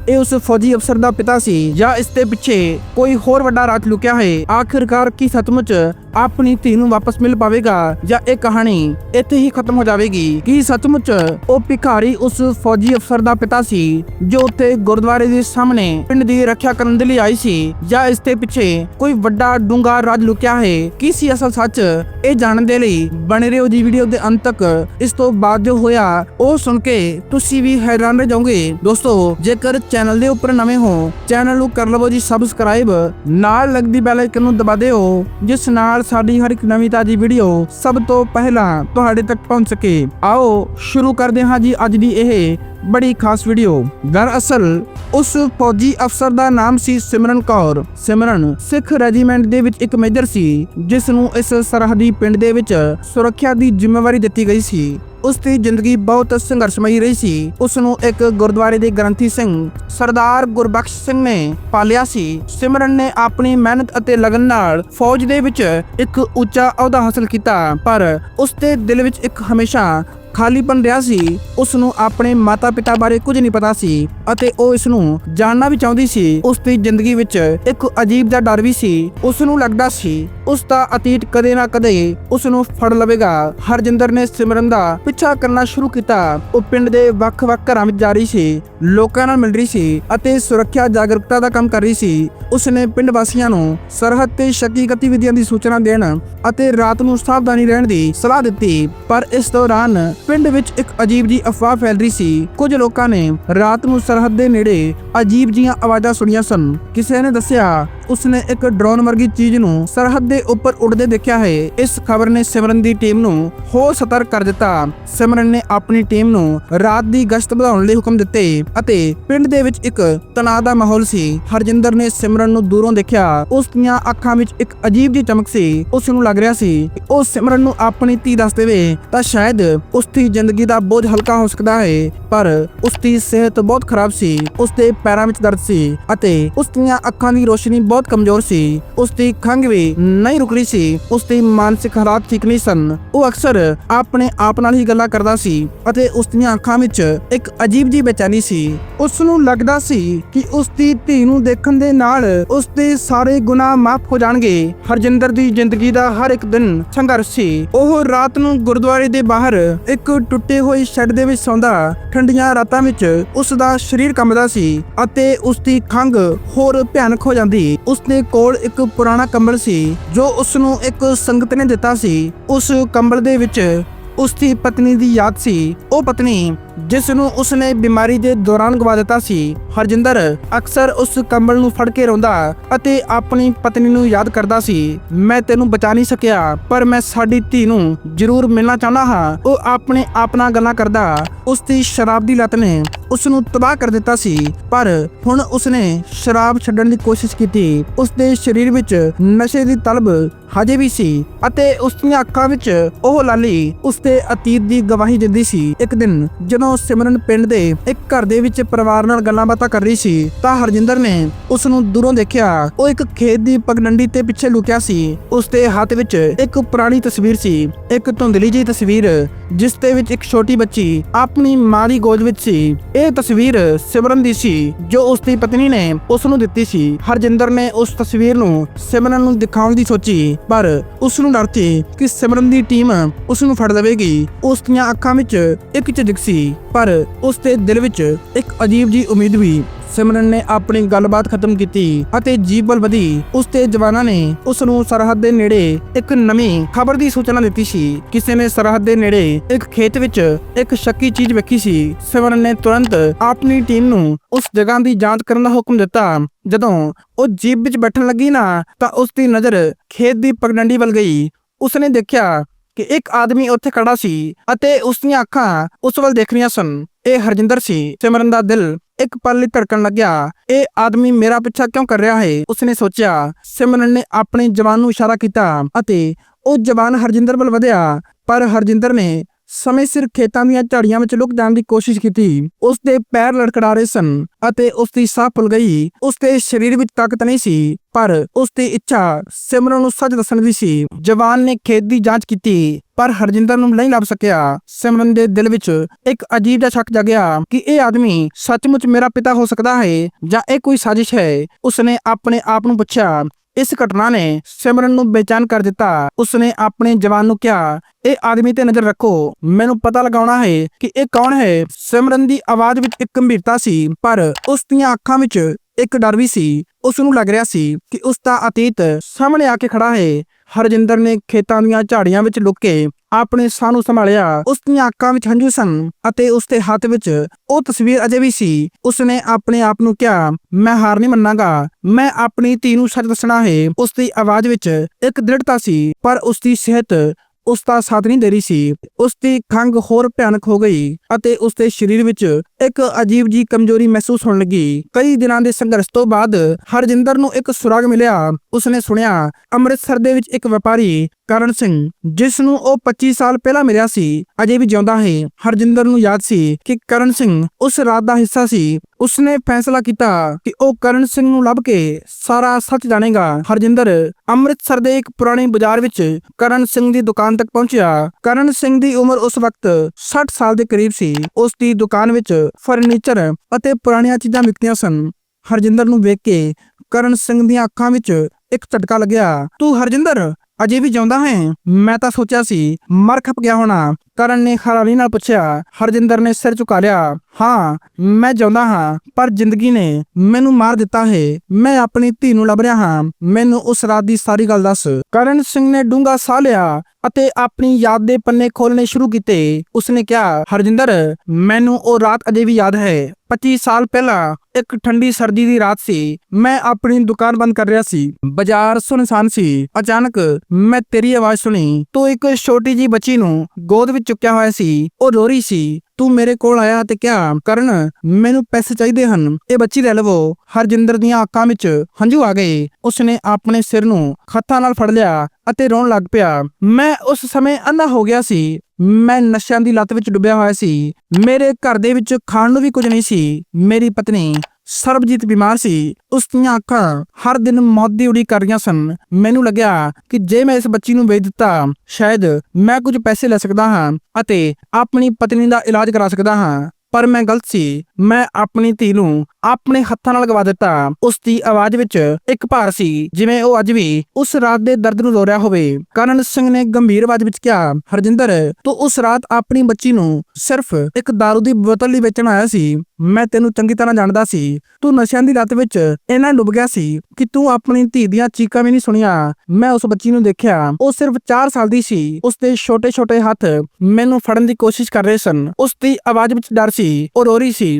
ਇਹ ਉਸ ਫੌਜੀ ਅਫਸਰ ਦਾ ਪਿਤਾ ਸੀ, ਜਾਂ ਇਸ ਦੇ ਪਿੱਛੇ ਕੋਈ ਹੋਰ ਵੱਡਾ ਰਾਜ ਲੁਕਿਆ ਹੈ। ਆਖਿਰਕਾਰ ਕੀ ਸੱਚਮੁੱਚ ਆਪਣੀ ਧੀ ਨੂੰ ਵਾਪਸ ਮਿਲ ਪਾਵੇਗਾ, ਜਾਂ ਇਹ ਕਹਾਣੀ ਇੱਥੇ ਹੀ ਖਤਮ ਹੋ ਜਾਵੇਗੀ? ਕੀ ਸੱਚਮੁੱਚ ਉਹ ਭਿਖਾਰੀ ਉਸ ਫੌਜੀ ਅਫਸਰ ਦਾ ਪਿਤਾ ਸੀ, ਜੋ ਉੱਥੇ ਗੁਰਦੁਆਰੇ ਦੇ ਸਾਹਮਣੇ ਪਿੰਡ ਦੀ ਰੱਖਿਆ ਕਰਨ ਦੇ ਲਈ ਆਈ ਸੀ, ਜਾਂ ਇਸ ਦੇ ਪਿੱਛੇ ਕੋਈ ਵੱਡਾ ਡੂੰਘਾ ਰਾਜ ਲੁਕਿਆ ਹੈ? ਕੀ ਸੀ ਅਸਲ ਸੱਚ? ਇਹ ਜਾਣਨ ਦੇ ਲਈ ਬਣੇ ਰਹੋ ਜੀ ਵੀਡੀਓ ਦੇ ਅੰਤ ਤੱਕ। ਇਸ ਤੋਂ ਬਾਅਦ ਜੋ ਹੋਇਆ, ਉਹ ਸੁਣ ਕੇ ਤੁਸੀਂ ਵੀ ਹੈਰਾਨ ਰਹਿ ਜਾਓਗੇ। ਦੋਸਤੋ, ਜੇਕਰ ਚੈਨਲ ਦੇ ਉੱਪਰ ਨਵੇਂ ਹੋ, ਚੈਨਲ ਨੂੰ ਕਰ ਲਵੋ ਜੀ ਸਬਸਕ੍ਰਾਈਬ ਨਾਲ ਲੱਗਦੀ ਬੈਲ ਆਈਕਨ ਨੂੰ ਦਬਾ ਦਿਓ, ਜਿਸ ਨਾਲ ਸਾਡੀ ਹਰ ਇੱਕ ਨਵੀਂ ਤਾਜੀ ਵੀਡੀਓ ਸਭ ਤੋਂ ਪਹਿਲਾਂ ਤੁਹਾਡੇ ਤੱਕ ਪਹੁੰਚ ਸਕੇ। ਆਓ, ਸ਼ੁਰੂ ਕਰਦੇ ਹਾਂ ਜੀ ਅੱਜ ਦੀ ਇਹ ਬੜੀ ਖਾਸ ਵੀਡੀਓ ਦਰਅਸਲ, ਉਸ ਫੌਜੀ ਅਫਸਰ ਦਾ ਨਾਮ ਸੀ ਸਿਮਰਨ ਕੌਰ। ਸਿਮਰਨ ਸਿੱਖ ਰੈਜੀਮੈਂਟ ਦੇ ਵਿੱਚ ਇੱਕ ਮੇਜਰ ਸੀ ਜਿਸ ਨੂੰ ਇਸ ਸਰਹੱਦੀ ਪਿੰਡ ਦੇ ਵਿੱਚ ਸੁਰੱਖਿਆ ਦੀ ਜ਼ਿੰਮੇਵਾਰੀ ਦਿੱਤੀ ਗਈ ਸੀ। ਉਸ ਦੀ ਜ਼ਿੰਦਗੀ ਬਹੁਤ ਸੰਘਰਸ਼ਮਈ ਰਹੀ ਸੀ। ਉਸ ਨੂੰ ਇੱਕ ਗੁਰਦੁਆਰੇ ਦੇ ਗ੍ਰੰਥੀ ਸਿੰਘ ਸਰਦਾਰ ਗੁਰਬਖਸ਼ ਸਿੰਘ ਨੇ ਪਾਲਿਆ ਸੀ। ਸਿਮਰਨ ਨੇ ਆਪਣੀ ਮਿਹਨਤ ਅਤੇ ਲਗਨ ਨਾਲ ਫੌਜ ਦੇ ਵਿੱਚ ਇੱਕ ਉੱਚਾ ਅਹੁਦਾ ਹਾਸਲ ਕੀਤਾ, ਪਰ ਉਸ ਦੇ ਦਿਲ ਵਿੱਚ ਇੱਕ ਹਮੇਸ਼ਾ ਖਾਲੀਪਨ ਰਿਹਾ ਸੀ ਉਸ ਨੂੰ ਆਪਣੇ ਮਾਤਾ-ਪਿਤਾ ਬਾਰੇ ਕੁਝ ਨਹੀਂ ਪਤਾ ਸੀ ਅਤੇ ਉਹ ਇਸ ਨੂੰ ਜਾਣਨਾ ਵੀ ਚਾਹੁੰਦੀ ਸੀ। ਉਸ ਦੀ ਜ਼ਿੰਦਗੀ ਵਿੱਚ ਇੱਕ ਅਜੀਬ ਜਿਹਾ ਡਰ ਵੀ ਸੀ। ਉਸ ਨੂੰ ਲੱਗਦਾ ਸੀ, ਉਸ ਦਾ ਅਤੀਤ ਕਦੇ ਨਾ ਕਦੇ ਉਸ ਨੂੰ ਫੜ ਲਵੇਗਾ। ਹਰਜਿੰਦਰ ਨੇ ਸਿਮਰਨ ਦਾ ਪਿੱਛਾ ਕਰਨਾ ਸ਼ੁਰੂ ਕੀਤਾ। ਉਹ ਪਿੰਡ ਦੇ ਵੱਖ-ਵੱਖ ਘਰਾਂ ਵਿੱਚ ਜਾ ਰਹੀ ਸੀ, ਲੋਕਾਂ ਨਾਲ ਮਿਲ ਰਹੀ ਸੀ ਅਤੇ ਸੁਰੱਖਿਆ ਜਾਗਰੂਕਤਾ ਦਾ ਕੰਮ ਕਰ ਰਹੀ ਸੀ। ਉਸਨੇ ਪਿੰਡ ਵਾਸੀਆਂ ਨੂੰ ਸਰਹੱਦ ਤੇ ਸ਼ੱਕੀ ਗਤੀਵਿਧੀਆਂ ਦੀ ਸੂਚਨਾ ਦੇਣ ਅਤੇ ਰਾਤ ਨੂੰ ਸਾਵਧਾਨੀ ਰਹਿਣ ਦੀ ਸਲਾਹ ਦਿੱਤੀ, ਪਰ ਇਸ ਦੌਰਾਨ ਪਿੰਡ ਵਿੱਚ ਇੱਕ ਅਜੀਬ ਜੀ ਅਫਵਾਹ ਫੈਲ ਰਹੀ ਸੀ। ਕੁਝ ਲੋਕਾਂ ਨੇ ਰਾਤ ਨੂੰ ਸਰਹੱਦ ਦੇ ਨੇੜੇ ਅਜੀਬ ਜੀਆਂ ਆਵਾਜ਼ਾਂ ਸੁਣੀਆਂ ਸਨ। ਕਿਸੇ ਨੇ ਦੱਸਿਆ ਉਸਨੇ ਇੱਕ ਡਰੋਨ ਵਰਗੀ ਚੀਜ਼ ਨੂੰ ਸਰਹੱਦ ਦੇ ਉੱਪਰ ਉੱਡਦੇ ਦੇਖਿਆ ਹੈ। ਇਸ ਖਬਰ ਨੇ ਸਿਮਰਨ ਦੀ ਟੀਮ ਨੂੰ ਹੋਰ ਸਤਰਕ ਕਰ ਦਿੱਤਾ। ਸਿਮਰਨ ਨੇ ਆਪਣੀ ਟੀਮ ਨੂੰ ਰਾਤ ਦੀ ਗਸ਼ਤ ਵਧਾਉਣ ਲਈ ਹੁਕਮ ਦਿੱਤੇ ਅਤੇ ਪਿੰਡ ਦੇ ਵਿੱਚ ਇੱਕ ਤਣਾਅ ਦਾ ਮਾਹੌਲ ਸੀ। ਹਰਜਿੰਦਰ ਨੇ ਸਿਮਰਨ ਨੂੰ ਦੂਰੋਂ ਦੇਖਿਆ। ਉਸ ਦੀਆਂ ਅੱਖਾਂ ਵਿੱਚ ਇੱਕ ਅਜੀਬ ਜਿਹੀ ਚਮਕ ਸੀ। ਉਸ ਨੂੰ ਲੱਗ ਰਿਹਾ ਸੀ ਉਹ ਸਿਮਰਨ ਨੂੰ ਆਪਣੀ ਧੀ ਦੱਸ ਦੇਵੇ ਤਾਂ ਸ਼ਾਇਦ ਉਸ ਦੀ ਜ਼ਿੰਦਗੀ ਦਾ ਬੋਝ ਹਲਕਾ ਹੋ ਸਕਦਾ ਹੈ। ਪਰ ਉਸ ਦੀ ਸਿਹਤ ਬਹੁਤ ਖਰਾਬ ਸੀ। ਉਸ ਦੇ ਪੈਰਾਂ ਵਿੱਚ ਦਰਦ ਸੀ ਅਤੇ ਉਸ ਦੀਆਂ ਅੱਖਾਂ ਦੀ ਰੋਸ਼ਨੀ ਬਹੁਤ ਕਮਜ਼ੋਰ ਸੀ। ਉਸ ਦੀ ਖੰਘ ਵੀ ਨਹੀਂ ਰੁਕ ਰਹੀ ਸੀ। ਉਸ ਦੀ ਮਾਨਸਿਕ ਹਾਲਾਤ ਠੀਕ ਨਹੀਂ ਸਨ। ਉਹ ਅਕਸਰ ਆਪਣੇ ਆਪ ਨਾਲ ਹੀ ਗੱਲਾਂ ਕਰਦਾ ਸੀ ਅਤੇ ਉਸ ਦੀਆਂ ਅੱਖਾਂ ਵਿੱਚ ਇੱਕ ਅਜੀਬ ਜਿਹੀ ਬੇਚੈਨੀ ਸੀ। ਉਸ ਨੂੰ ਲੱਗਦਾ ਸੀ ਕਿ ਉਸ ਦੀ ਧੀ ਨੂੰ ਦੇਖਣ ਦੇ ਨਾਲ ਉਸ ਦੇ ਸਾਰੇ ਗੁਨਾਹ ਮਾਫ ਹੋ ਜਾਣਗੇ। ਹਰਜਿੰਦਰ ਦੀ ਜ਼ਿੰਦਗੀ ਦਾ ਹਰ ਇੱਕ ਦਿਨ ਸੰਘਰਸ਼ ਸੀ। ਉਹ ਰਾਤ ਨੂੰ ਗੁਰਦੁਆਰੇ ਦੇ ਬਾਹਰ ਇੱਕ ਟੁੱਟੇ ਹੋਏ ਸ਼ੈੱਡ ਦੇ ਵਿੱਚ ਸੌਂਦਾ, ਠੰਡੀਆਂ ਰਾਤਾਂ ਵਿੱਚ ਉਸ ਦਾ ਸਰੀਰ ਕੰਬਦਾ ਸੀ ਅਤੇ ਉਸ ਦੀ ਖੰਘ ਹੋਰ ਭਿਆਨਕ ਹੋ ਜਾਂਦੀ। ਉਸ ਦੇ ਕੋਲ ਇੱਕ ਪੁਰਾਣਾ ਕੰਬਲ ਸੀ, ਜੋ ਉਸ ਨੂੰ ਇੱਕ ਸੰਗਤ ਨੇ ਦਿੱਤਾ ਸੀ। ਉਸ ਕੰਬਲ ਦੇ ਵਿੱਚ ਉਸ ਦੀ ਪਤਨੀ ਦੀ ਯਾਦ ਸੀ। ਉਹ ਪਤਨੀ ਜਿਸ ਨੂੰ ਉਸਨੇ ਬਿਮਾਰੀ ਦੇ ਦੌਰਾਨ ਗਵਾ ਦਿੱਤਾ ਸੀ, ਹਰਜਿੰਦਰ ਅਕਸਰ ਉਸ ਕੰਬਲ ਨੂੰ ਫੜ ਕੇ ਰੋਂਦਾ ਅਤੇ ਆਪਣੀ ਪਤਨੀ ਨੂੰ ਯਾਦ ਕਰਦਾ ਸੀ, ਮੈਂ ਤੈਨੂੰ ਬਚਾ ਨਹੀਂ ਸਕਿਆ, ਪਰ ਮੈਂ ਸਾਡੀ ਧੀ ਨੂੰ ਜ਼ਰੂਰ ਮਿਲਣਾ ਚਾਹੁੰਦਾ ਹਾਂ। ਉਹ ਆਪਣੇ ਆਪ ਨਾਲ ਗੱਲਾਂ ਕਰਦਾ ਉਸ ਦੀ ਸ਼ਰਾਬ ਦੀ ਲਤ ਨੇ ਉਸ ਨੂੰ ਤਬਾਹ ਕਰ ਦਿੱਤਾ ਸੀ, ਪਰ ਹੁਣ ਉਸਨੇ ਸ਼ਰਾਬ ਛੱਡਣ ਦੀ ਕੋਸ਼ਿਸ਼ ਕੀਤੀ। ਉਸ ਦੇ ਸਰੀਰ ਵਿੱਚ ਨਸ਼ੇ ਦੀ ਤਲਬ ਹਜੇ ਵੀ ਸੀ ਅਤੇ ਉਸ ਦੀਆਂ ਅੱਖਾਂ ਵਿੱਚ ਉਹ ਲਾਲੀ ਉਸ ਦੇ ਅਤੀਤ ਦੀ ਗਵਾਹੀ ਦਿੰਦੀ ਸੀ। ਇੱਕ ਦਿਨ ਜਦੋਂ ਸਿਮਰਨ ਪਿੰਡ ਦੇ ਇੱਕ ਘਰ ਦੇ ਵਿੱਚ ਪਰਿਵਾਰ ਨਾਲ ਗੱਲਾਂ ਬਾਤਾਂ ਕਰ ਰਹੀ ਸੀ, ਤਾਂ ਹਰਜਿੰਦਰ ਨੇ ਉਸ ਨੂੰ ਦੂਰੋਂ ਦੇਖਿਆ। ਉਹ ਇੱਕ ਖੇਤ ਦੀ ਪਗਡੰਡੀ ਤੇ ਪਿੱਛੇ ਲੁਕਿਆ ਸੀ। ਉਸ ਦੇ ਹੱਥ ਵਿੱਚ ਇੱਕ ਪੁਰਾਣੀ ਤਸਵੀਰ ਸੀ। ਇੱਕ ਧੁੰਦਲੀ ਜਿਹੀ ਤਸਵੀਰ, ਜਿਸ ਦੇ ਵਿੱਚ ਇੱਕ ਛੋਟੀ ਬੱਚੀ ਆਪਣੀ ਮਾਂ ਦੀ ਗੋਦ ਵਿੱਚ ਸੀ। ਇਹ ਤਸਵੀਰ ਸਿਮਰਨ ਦੀ ਸੀ, ਜੋ ਉਸ ਦੀ ਪਤਨੀ ਨੇ ਉਸ ਨੂੰ ਦਿੱਤੀ ਸੀ। ਹਰਜਿੰਦਰ ਨੇ ਉਸ ਤਸਵੀਰ ਨੂੰ ਸਿਮਰਨ ਨੂੰ ਦਿਖਾਉਣ ਦੀ ਸੋਚੀ, ਪਰ ਉਸ ਨੂੰ ਡਰ ਸੀ ਕਿ ਸਿਮਰਨ ਦੀ ਟੀਮ ਉਸ ਨੂੰ ਫੜ ਲਵੇਗੀ। ਉਸ ਦੀਆਂ ਅੱਖਾਂ ਵਿੱਚ ਇੱਕ ਝਿਜਕ ਸੀ। ਪਰ ਉਸ ਦੇ ਦਿਲ ਵਿੱਚ ਇੱਕ ਅਜੀਬ ਜੀ ਉਮੀਦ ਵੀ। ਸਿਮਰਨ ਨੇ ਆਪਣੀ ਗੱਲਬਾਤ ਖਤਮ ਕੀਤੀ ਅਤੇ ਜੀਭ ਵਧੀ। ਉਸ ਦੇ ਜਵਾਨਾਂ ਨੇ ਉਸ ਨੂੰ ਸਰਹੱਦ ਦੇ ਨੇੜੇ ਇੱਕ ਨਵੀਂ ਖਬਰ ਦੀ ਸੂਚਨਾ ਦਿੱਤੀ ਸੀ। ਕਿਸੇ ਨੇ ਸਰਹੱਦ ਦੇ ਨੇੜੇ ਇੱਕ ਖੇਤ ਵਿੱਚ ਇੱਕ ਸ਼ੱਕੀ ਚੀਜ਼ ਵੇਖੀ ਸੀ। ਸਿਮਰਨ ਨੇ ਤੁਰੰਤ ਆਪਣੀ ਟੀਮ ਨੂੰ ਉਸ ਜਗ੍ਹਾ ਦੀ ਜਾਂਚ ਕਰਨ ਦਾ ਹੁਕਮ ਦਿੱਤਾ। ਜਦੋਂ ਉਹ ਜੀਪ ਵਿੱਚ ਬੈਠਣ ਲੱਗੀ ਨਾ, ਤਾਂ ਉਸ ਦੀ ਨਜ਼ਰ ਖੇਤ ਦੀ ਪਗਡੰਡੀ ਵੱਲ ਗਈ। ਉਸਨੇ ਦੇਖਿਆ ਕਿ ਇੱਕ ਆਦਮੀ ਉੱਥੇ ਖੜਾ ਸੀ ਅਤੇ ਉਸ ਦੀਆਂ ਅੱਖਾਂ ਉਸ ਵੱਲ ਦੇਖ ਰਹੀਆਂ ਸਨ। ਇਹ ਹਰਜਿੰਦਰ ਸੀ। ਸਿਮਰਨ ਦਾ ਦਿਲ ਇੱਕ ਪਲ ਲਈ ਧੜਕਣ ਲੱਗਿਆ। ਇਹ ਆਦਮੀ ਮੇਰਾ ਪਿੱਛਾ ਕਿਉਂ ਕਰ ਰਿਹਾ ਹੈ? ਉਸਨੇ ਸੋਚਿਆ, ਸਿਮਰਨ ਨੇ ਆਪਣੇ ਜਵਾਨ ਨੂੰ ਇਸ਼ਾਰਾ ਕੀਤਾ ਅਤੇ ਉਹ ਜਵਾਨ ਹਰਜਿੰਦਰ ਵੱਲ ਵਧਿਆ। ਪਰ ਹਰਜਿੰਦਰ ਨੇ ਸਮੇਂ ਸਿਰ ਖੇਤਾਂ ਦੀਆਂ ਝਾੜੀਆਂ ਵਿੱਚ ਲੁਕ ਜਾਣ ਦੀ ਕੋਸ਼ਿਸ਼ ਕੀਤੀ। ਉਸ ਦੇ ਪੈਰ ਲੜਖੜਾ ਰਹੇ ਸਨ ਅਤੇ ਉਸ ਦੀ ਸਾਹ ਫੁੱਲ ਗਈ। ਉਸ ਦੇ ਸਰੀਰ ਵਿੱਚ ਤਾਕਤ ਨਹੀਂ ਸੀ, ਪਰ ਉਸ ਦੀ ਇੱਛਾ ਸਿਮਰਨ ਨੂੰ ਸੱਚ ਦੱਸਣ ਦੀ ਸੀ। ਜਵਾਨ ਨੇ ਖੇਤ ਦੀ ਜਾਂਚ ਕੀਤੀ, ਪਰ ਹਰਜਿੰਦਰ ਨੂੰ ਨਹੀਂ ਲੱਭ ਸਕਿਆ। ਸਿਮਰਨ ਦੇ ਦਿਲ ਵਿੱਚ ਇੱਕ ਅਜੀਬ ਜਿਹਾ ਸ਼ੱਕ ਜਾਗਿਆ ਕਿ ਇਹ ਆਦਮੀ ਸੱਚਮੁੱਚ ਮੇਰਾ ਪਿਤਾ ਹੋ ਸਕਦਾ ਹੈ ਜਾਂ ਇਹ ਕੋਈ ਸਾਜ਼ਿਸ਼ ਹੈ। ਉਸਨੇ ਆਪਣੇ ਆਪ ਨੂੰ ਪੁੱਛਿਆ ਇਸ ਘਟਨਾ ਨੇ ਸਿਮਰਨ ਨੂੰ ਬੇਚੈਨ ਕਰ ਦਿੱਤਾ। ਉਸਨੇ ਆਪਣੇ ਜਵਾਨ ਨੂੰ ਕਿਹਾ, ਇਹ ਆਦਮੀ ਤੇ ਨਜ਼ਰ ਰੱਖੋ। ਮੈਨੂੰ ਪਤਾ ਲਗਾਉਣਾ ਹੈ ਕਿ ਇਹ ਕੌਣ ਹੈ। ਸਿਮਰਨ ਦੀ ਆਵਾਜ਼ ਵਿੱਚ ਇੱਕ ਗੰਭੀਰਤਾ ਸੀ, ਪਰ ਉਸ ਦੀਆਂ ਅੱਖਾਂ ਵਿੱਚ ਇੱਕ ਡਰ ਵੀ ਸੀ। ਉਸ ਨੂੰ ਲੱਗ ਰਿਹਾ ਸੀ ਕਿ ਉਸ ਦਾ ਅਤੀਤ ਸਾਹਮਣੇ ਆ ਕੇ ਖੜਾ ਹੈ। ਹਰਜਿੰਦਰ ਨੇ ਖੇਤਾਂ ਦੀਆਂ ਝਾੜੀਆਂ ਵਿੱਚ ਲੁੱਕ ਕੇ ਆਪਣੇ ਸਾਹ ਨੂੰ ਸੰਭਾਲਿਆ। ਉਸ ਦੀਆਂ ਅੱਖਾਂ ਵਿੱਚ ਹੰਝੂ ਸਨ ਅਤੇ ਉਸ ਦੇ ਹੱਥ ਵਿੱਚ ਉਹ ਤਸਵੀਰ ਅਜੇ ਵੀ ਸੀ। ਉਸਨੇ ਆਪਣੇ ਆਪ ਨੂੰ ਕਿਹਾ, ਮੈਂ ਹਾਰ ਨਹੀਂ ਮੰਨਾਂਗਾ। ਮੈਂ ਆਪਣੀ ਧੀ ਨੂੰ ਸੱਚ ਦੱਸਣਾ ਹੈ। ਉਸ ਦੀ ਆਵਾਜ਼ ਵਿੱਚ ਇੱਕ ਦ੍ਰਿੜਤਾ ਸੀ, ਪਰ ਉਸ ਦੀ ਸਿਹਤ ਉਸ ਦਾ ਸਾਥ ਨਹੀਂ ਦੇ ਰਹੀ ਸੀ। ਉਸ ਦੀ ਖੰਘ ਹੋਰ ਭਿਆਨਕ ਹੋ ਗਈ ਅਤੇ ਉਸ ਦੇ ਸਰੀਰ ਵਿੱਚ ਇੱਕ ਅਜੀਬ ਜੀ ਕਮਜ਼ੋਰੀ ਮਹਿਸੂਸ ਹੋਣ ਲੱਗੀ। ਕਈ ਦਿਨਾਂ ਦੇ ਸੰਘਰਸ਼ ਤੋਂ ਬਾਅਦ ਹਰਜਿੰਦਰ ਨੂੰ ਇੱਕ ਸੁਰਾਗ ਮਿਲਿਆ। ਉਸਨੇ ਸੁਣਿਆ, ਅੰਮ੍ਰਿਤਸਰ ਦੇ ਵਿੱਚ ਇੱਕ ਵਪਾਰੀ, ਕਰਨ ਸਿੰਘ, ਜਿਸ ਨੂੰ ਉਹ 25 ਸਾਲ ਪਹਿਲਾਂ ਮਿਲਿਆ ਸੀ, ਅਜੇ ਵੀ ਜਿਉਂਦਾ ਹੈ। ਹਰਜਿੰਦਰ ਨੂੰ ਯਾਦ ਸੀ ਕਿ ਕਰਨ ਸਿੰਘ ਉਸ ਰਾਤ ਦਾ ਹਿੱਸਾ ਸੀ। ਉਸਨੇ ਫੈਸਲਾ ਕੀਤਾ ਕਿ ਉਹ ਕਰਨ ਸਿੰਘ ਨੂੰ ਲੱਭ ਕੇ ਸਾਰਾ ਸੱਚ ਜਾਣੇਗਾ। ਹਰਜਿੰਦਰ ਅੰਮ੍ਰਿਤਸਰ ਦੇ ਇੱਕ ਪੁਰਾਣੇ ਬਾਜ਼ਾਰ ਵਿੱਚ ਕਰਨ ਸਿੰਘ ਦੀ ਦੁਕਾਨ ਤੱਕ ਪਹੁੰਚਿਆ। ਕਰਨ ਸਿੰਘ ਦੀ ਉਮਰ ਉਸ ਵਕਤ 60 ਸਾਲ ਦੇ ਕਰੀਬ ਸੀ। ਉਸ ਦੀ ਦੁਕਾਨ ਵਿੱਚ ਫਰਨੀਚਰ ਅਤੇ ਪੁਰਾਣੀਆਂ ਚੀਜ਼ਾਂ ਵਿਕਦੀਆਂ ਸਨ। ਹਰਜਿੰਦਰ ਨੂੰ ਵੇਖ ਕੇ ਕਰਨ ਸਿੰਘ ਦੀਆਂ ਅੱਖਾਂ ਵਿੱਚ ਇੱਕ ਝਟਕਾ ਲੱਗਿਆ। ਤੂੰ ਹਰਜਿੰਦਰ, ਅਜੇ ਵੀ ਜਿਉਂਦਾ ਹੈ? ਮੈਂ ਤਾਂ ਸੋਚਿਆ ਸੀ, ਮਰ ਖਪ ਗਿਆ ਹੋਣਾ। ਕਰਨ ਨੇ ਹੈਰਾਨੀ ਨਾਲ ਪੁੱਛਿਆ, ਹਰਜਿੰਦਰ ਨੇ ਸਿਰ ਝੁਕਾ ਲਿਆ। ਹਾਂ, ਮੈਂ ਜਿਉਂਦਾ ਹਾਂ, ਪਰ ਜ਼ਿੰਦਗੀ ਨੇ ਮੈਨੂੰ ਮਾਰ ਦਿੱਤਾ ਹੈ। ਮੈਂ ਆਪਣੀ ਧੀ ਨੂੰ ਲੱਭ ਰਿਹਾ ਹਾਂ। ਮੈਨੂੰ ਉਸ ਰਾਤ ਦੀ ਸਾਰੀ ਗੱਲ ਦੱਸ। ਕਰਨ ਸਿੰਘ ਨੇ ਡੂੰਘਾ ਸਾਹ ਲਿਆ ਅਤੇ ਆਪਣੀ ਯਾਦ ਦੇ ਪੰਨੇ ਖੋਲਣੇ ਸ਼ੁਰੂ ਕੀਤੇ। ਉਸਨੇ ਕਿਹਾ, ਹਰਜਿੰਦਰ, ਮੈਨੂੰ ਉਹ ਰਾਤ ਅਜੇ ਵੀ ਯਾਦ ਹੈ। 25 ਸਾਲ ਪਹਿਲਾਂ ਇੱਕ ਠੰਡੀ ਸਰਦੀ ਦੀ ਰਾਤ ਸੀ। ਮੈਂ ਆਪਣੀ ਦੁਕਾਨ ਬੰਦ ਕਰ ਰਿਹਾ ਸੀ। ਬਾਜ਼ਾਰ ਸੁਨਸਾਨ ਸੀ। ਅਚਾਨਕ ਮੈਂ ਤੇਰੀ ਆਵਾਜ਼ ਸੁਣੀ। ਤੂੰ ਇੱਕ ਛੋਟੀ ਜੀ ਬੱਚੀ ਨੂੰ ਗੋਦ ਵਿੱਚ ਚੁੱਕਿਆ ਹੋਇਆ ਸੀ, ਉਹ ਰੋ ਰਹੀ ਸੀ, ਤੂੰ ਮੇਰੇ ਕੋਲ ਆਇਆ ਤੇ ਕਿਹਾ, ਕਰਨ, ਮੈਨੂੰ ਪੈਸੇ ਚਾਹੀਦੇ ਹਨ, ਇਹ ਬੱਚੀ ਲੈ ਲਵੋ। ਹਰਜਿੰਦਰ ਦੀਆਂ ਅੱਖਾਂ ਵਿੱਚ ਹੰਝੂ ਆ ਗਏ। ਉਸਨੇ ਆਪਣੇ ਸਿਰ ਨੂੰ ਹੱਥਾਂ ਨਾਲ ਫੜ ਲਿਆ ਅਤੇ ਰੋਣ ਲੱਗ ਪਿਆ। ਮੈਂ ਉਸ ਸਮੇਂ ਅੰਨਾ ਹੋ ਗਿਆ ਸੀ। ਮੈਂ ਨਸ਼ਿਆਂ ਦੀ ਲੱਤ ਵਿੱਚ ਡੁੱਬਿਆ ਹੋਇਆ ਸੀ। ਮੇਰੇ ਘਰ ਦੇ ਵਿੱਚ ਖਾਣ ਨੂੰ ਵੀ ਕੁਝ ਨਹੀਂ ਸੀ। ਮੇਰੀ ਪਤਨੀ ਸਰਬਜੀਤ ਬਿਮਾਰ ਸੀ। ਉਸ ਦੀਆਂ ਅੱਖਾਂ ਹਰ ਦਿਨ ਮੌਤ ਦੀ ਉਡੀਕ ਕਰ ਰਹੀਆਂ ਸਨ। ਮੈਨੂੰ ਲੱਗਿਆ ਕਿ ਜੇ ਮੈਂ ਇਸ ਬੱਚੀ ਨੂੰ ਵੇਚ ਦਿੱਤਾ, ਸ਼ਾਇਦ ਮੈਂ ਕੁਝ ਪੈਸੇ ਲੈ ਸਕਦਾ ਹਾਂ ਅਤੇ ਆਪਣੀ ਪਤਨੀ ਦਾ ਇਲਾਜ ਕਰਾ ਸਕਦਾ ਹਾਂ। ਪਰ ਮੈਂ ਗਲਤ ਸੀ। ਮੈਂ ਆਪਣੀ ਧੀ ਨੂੰ ਆਪਣੇ ਹੱਥਾਂ ਨਾਲ ਗਵਾ ਦਿੱਤਾ। ਉਸ ਦੀ ਆਵਾਜ਼ ਵਿੱਚ ਇੱਕ ਭਾਰ ਸੀ, ਜਿਵੇਂ ਉਹ ਅੱਜ ਵੀ ਉਸ ਰਾਤ ਦੇ ਦਰਦ ਨੂੰ ਰੋ ਰਿਹਾ ਹੋਵੇ। ਕਰਨ ਸਿੰਘ ਨੇ ਗੰਭੀਰ ਆਵਾਜ਼ ਵਿੱਚ ਕਿਹਾ, ਹਰਜਿੰਦਰ, ਤੂੰ ਉਸ ਰਾਤ ਆਪਣੀ ਬੱਚੀ ਨੂੰ ਸਿਰਫ ਇੱਕ दारू ਦੀ ਬੋਤਲ ਲਈ ਵੇਚਣ ਆਇਆ ਸੀ। ਮੈਂ ਤੈਨੂੰ ਚੰਗੀ ਤਰ੍ਹਾਂ ਜਾਣਦਾ ਸੀ। ਤੂੰ ਨਸ਼ਿਆਂ ਦੀ ਲੱਤ ਵਿੱਚ ਇੰਨਾ ਡੁੱਬ ਗਿਆ ਸੀ ਕਿ ਤੂੰ ਆਪਣੀ ਧੀ ਦੀਆਂ ਚੀਕਾਂ ਵੀ ਨਹੀਂ ਸੁਣੀਆਂ। ਮੈਂ ਉਸ ਬੱਚੀ ਨੂੰ ਦੇਖਿਆ, ਉਹ ਸਿਰਫ 4 ਸਾਲ ਦੀ ਸੀ। ਉਸ ਦੇ ਛੋਟੇ-ਛੋਟੇ ਹੱਥ ਮੈਨੂੰ ਫੜਨ ਦੀ ਕੋਸ਼ਿਸ਼ ਕਰ ਰਹੇ ਸਨ। ਉਸ ਦੀ ਆਵਾਜ਼ ਵਿੱਚ ਡਰ ਸੀ, ਉਹ ਰੋ ਰਹੀ ਸੀ।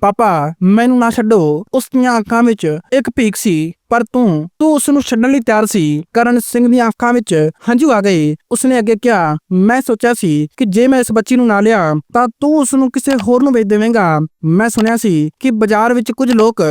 ਪਾਪਾ, ਮੈਨੂੰ ਨਾ ਛੱਡੋ। ਉਸ ਦੀਆਂ ਅੱਖਾਂ ਵਿੱਚ ਇੱਕ ਭੀਖ ਸੀ, ਪਰ ਤੂੰ ਤੂੰ ਉਸ ਨੂੰ ਛੱਡਣ ਲਈ ਤਿਆਰ ਸੀ। ਕਰਨ ਸਿੰਘ ਦੀਆਂ ਅੱਖਾਂ ਵਿੱਚ ਹੰਝੂ ਆ ਗਏ। ਉਸਨੇ ਅੱਗੇ ਕਿਹਾ, ਮੈਂ ਸੋਚਿਆ ਸੀ ਕਿ ਜੇ ਮੈਂ ਇਸ ਬੱਚੀ ਨੂੰ ਨਾ ਲਿਆ, ਤਾਂ ਤੂੰ ਉਸ ਨੂੰ ਕਿਸੇ ਹੋਰ ਨੂੰ ਵੇਚ ਦੇਵੇਂਗਾ। ਮੈਂ ਸੁਣਿਆ ਸੀ ਕਿ ਬਾਜ਼ਾਰ ਵਿੱਚ ਕੁਝ ਲੋਕ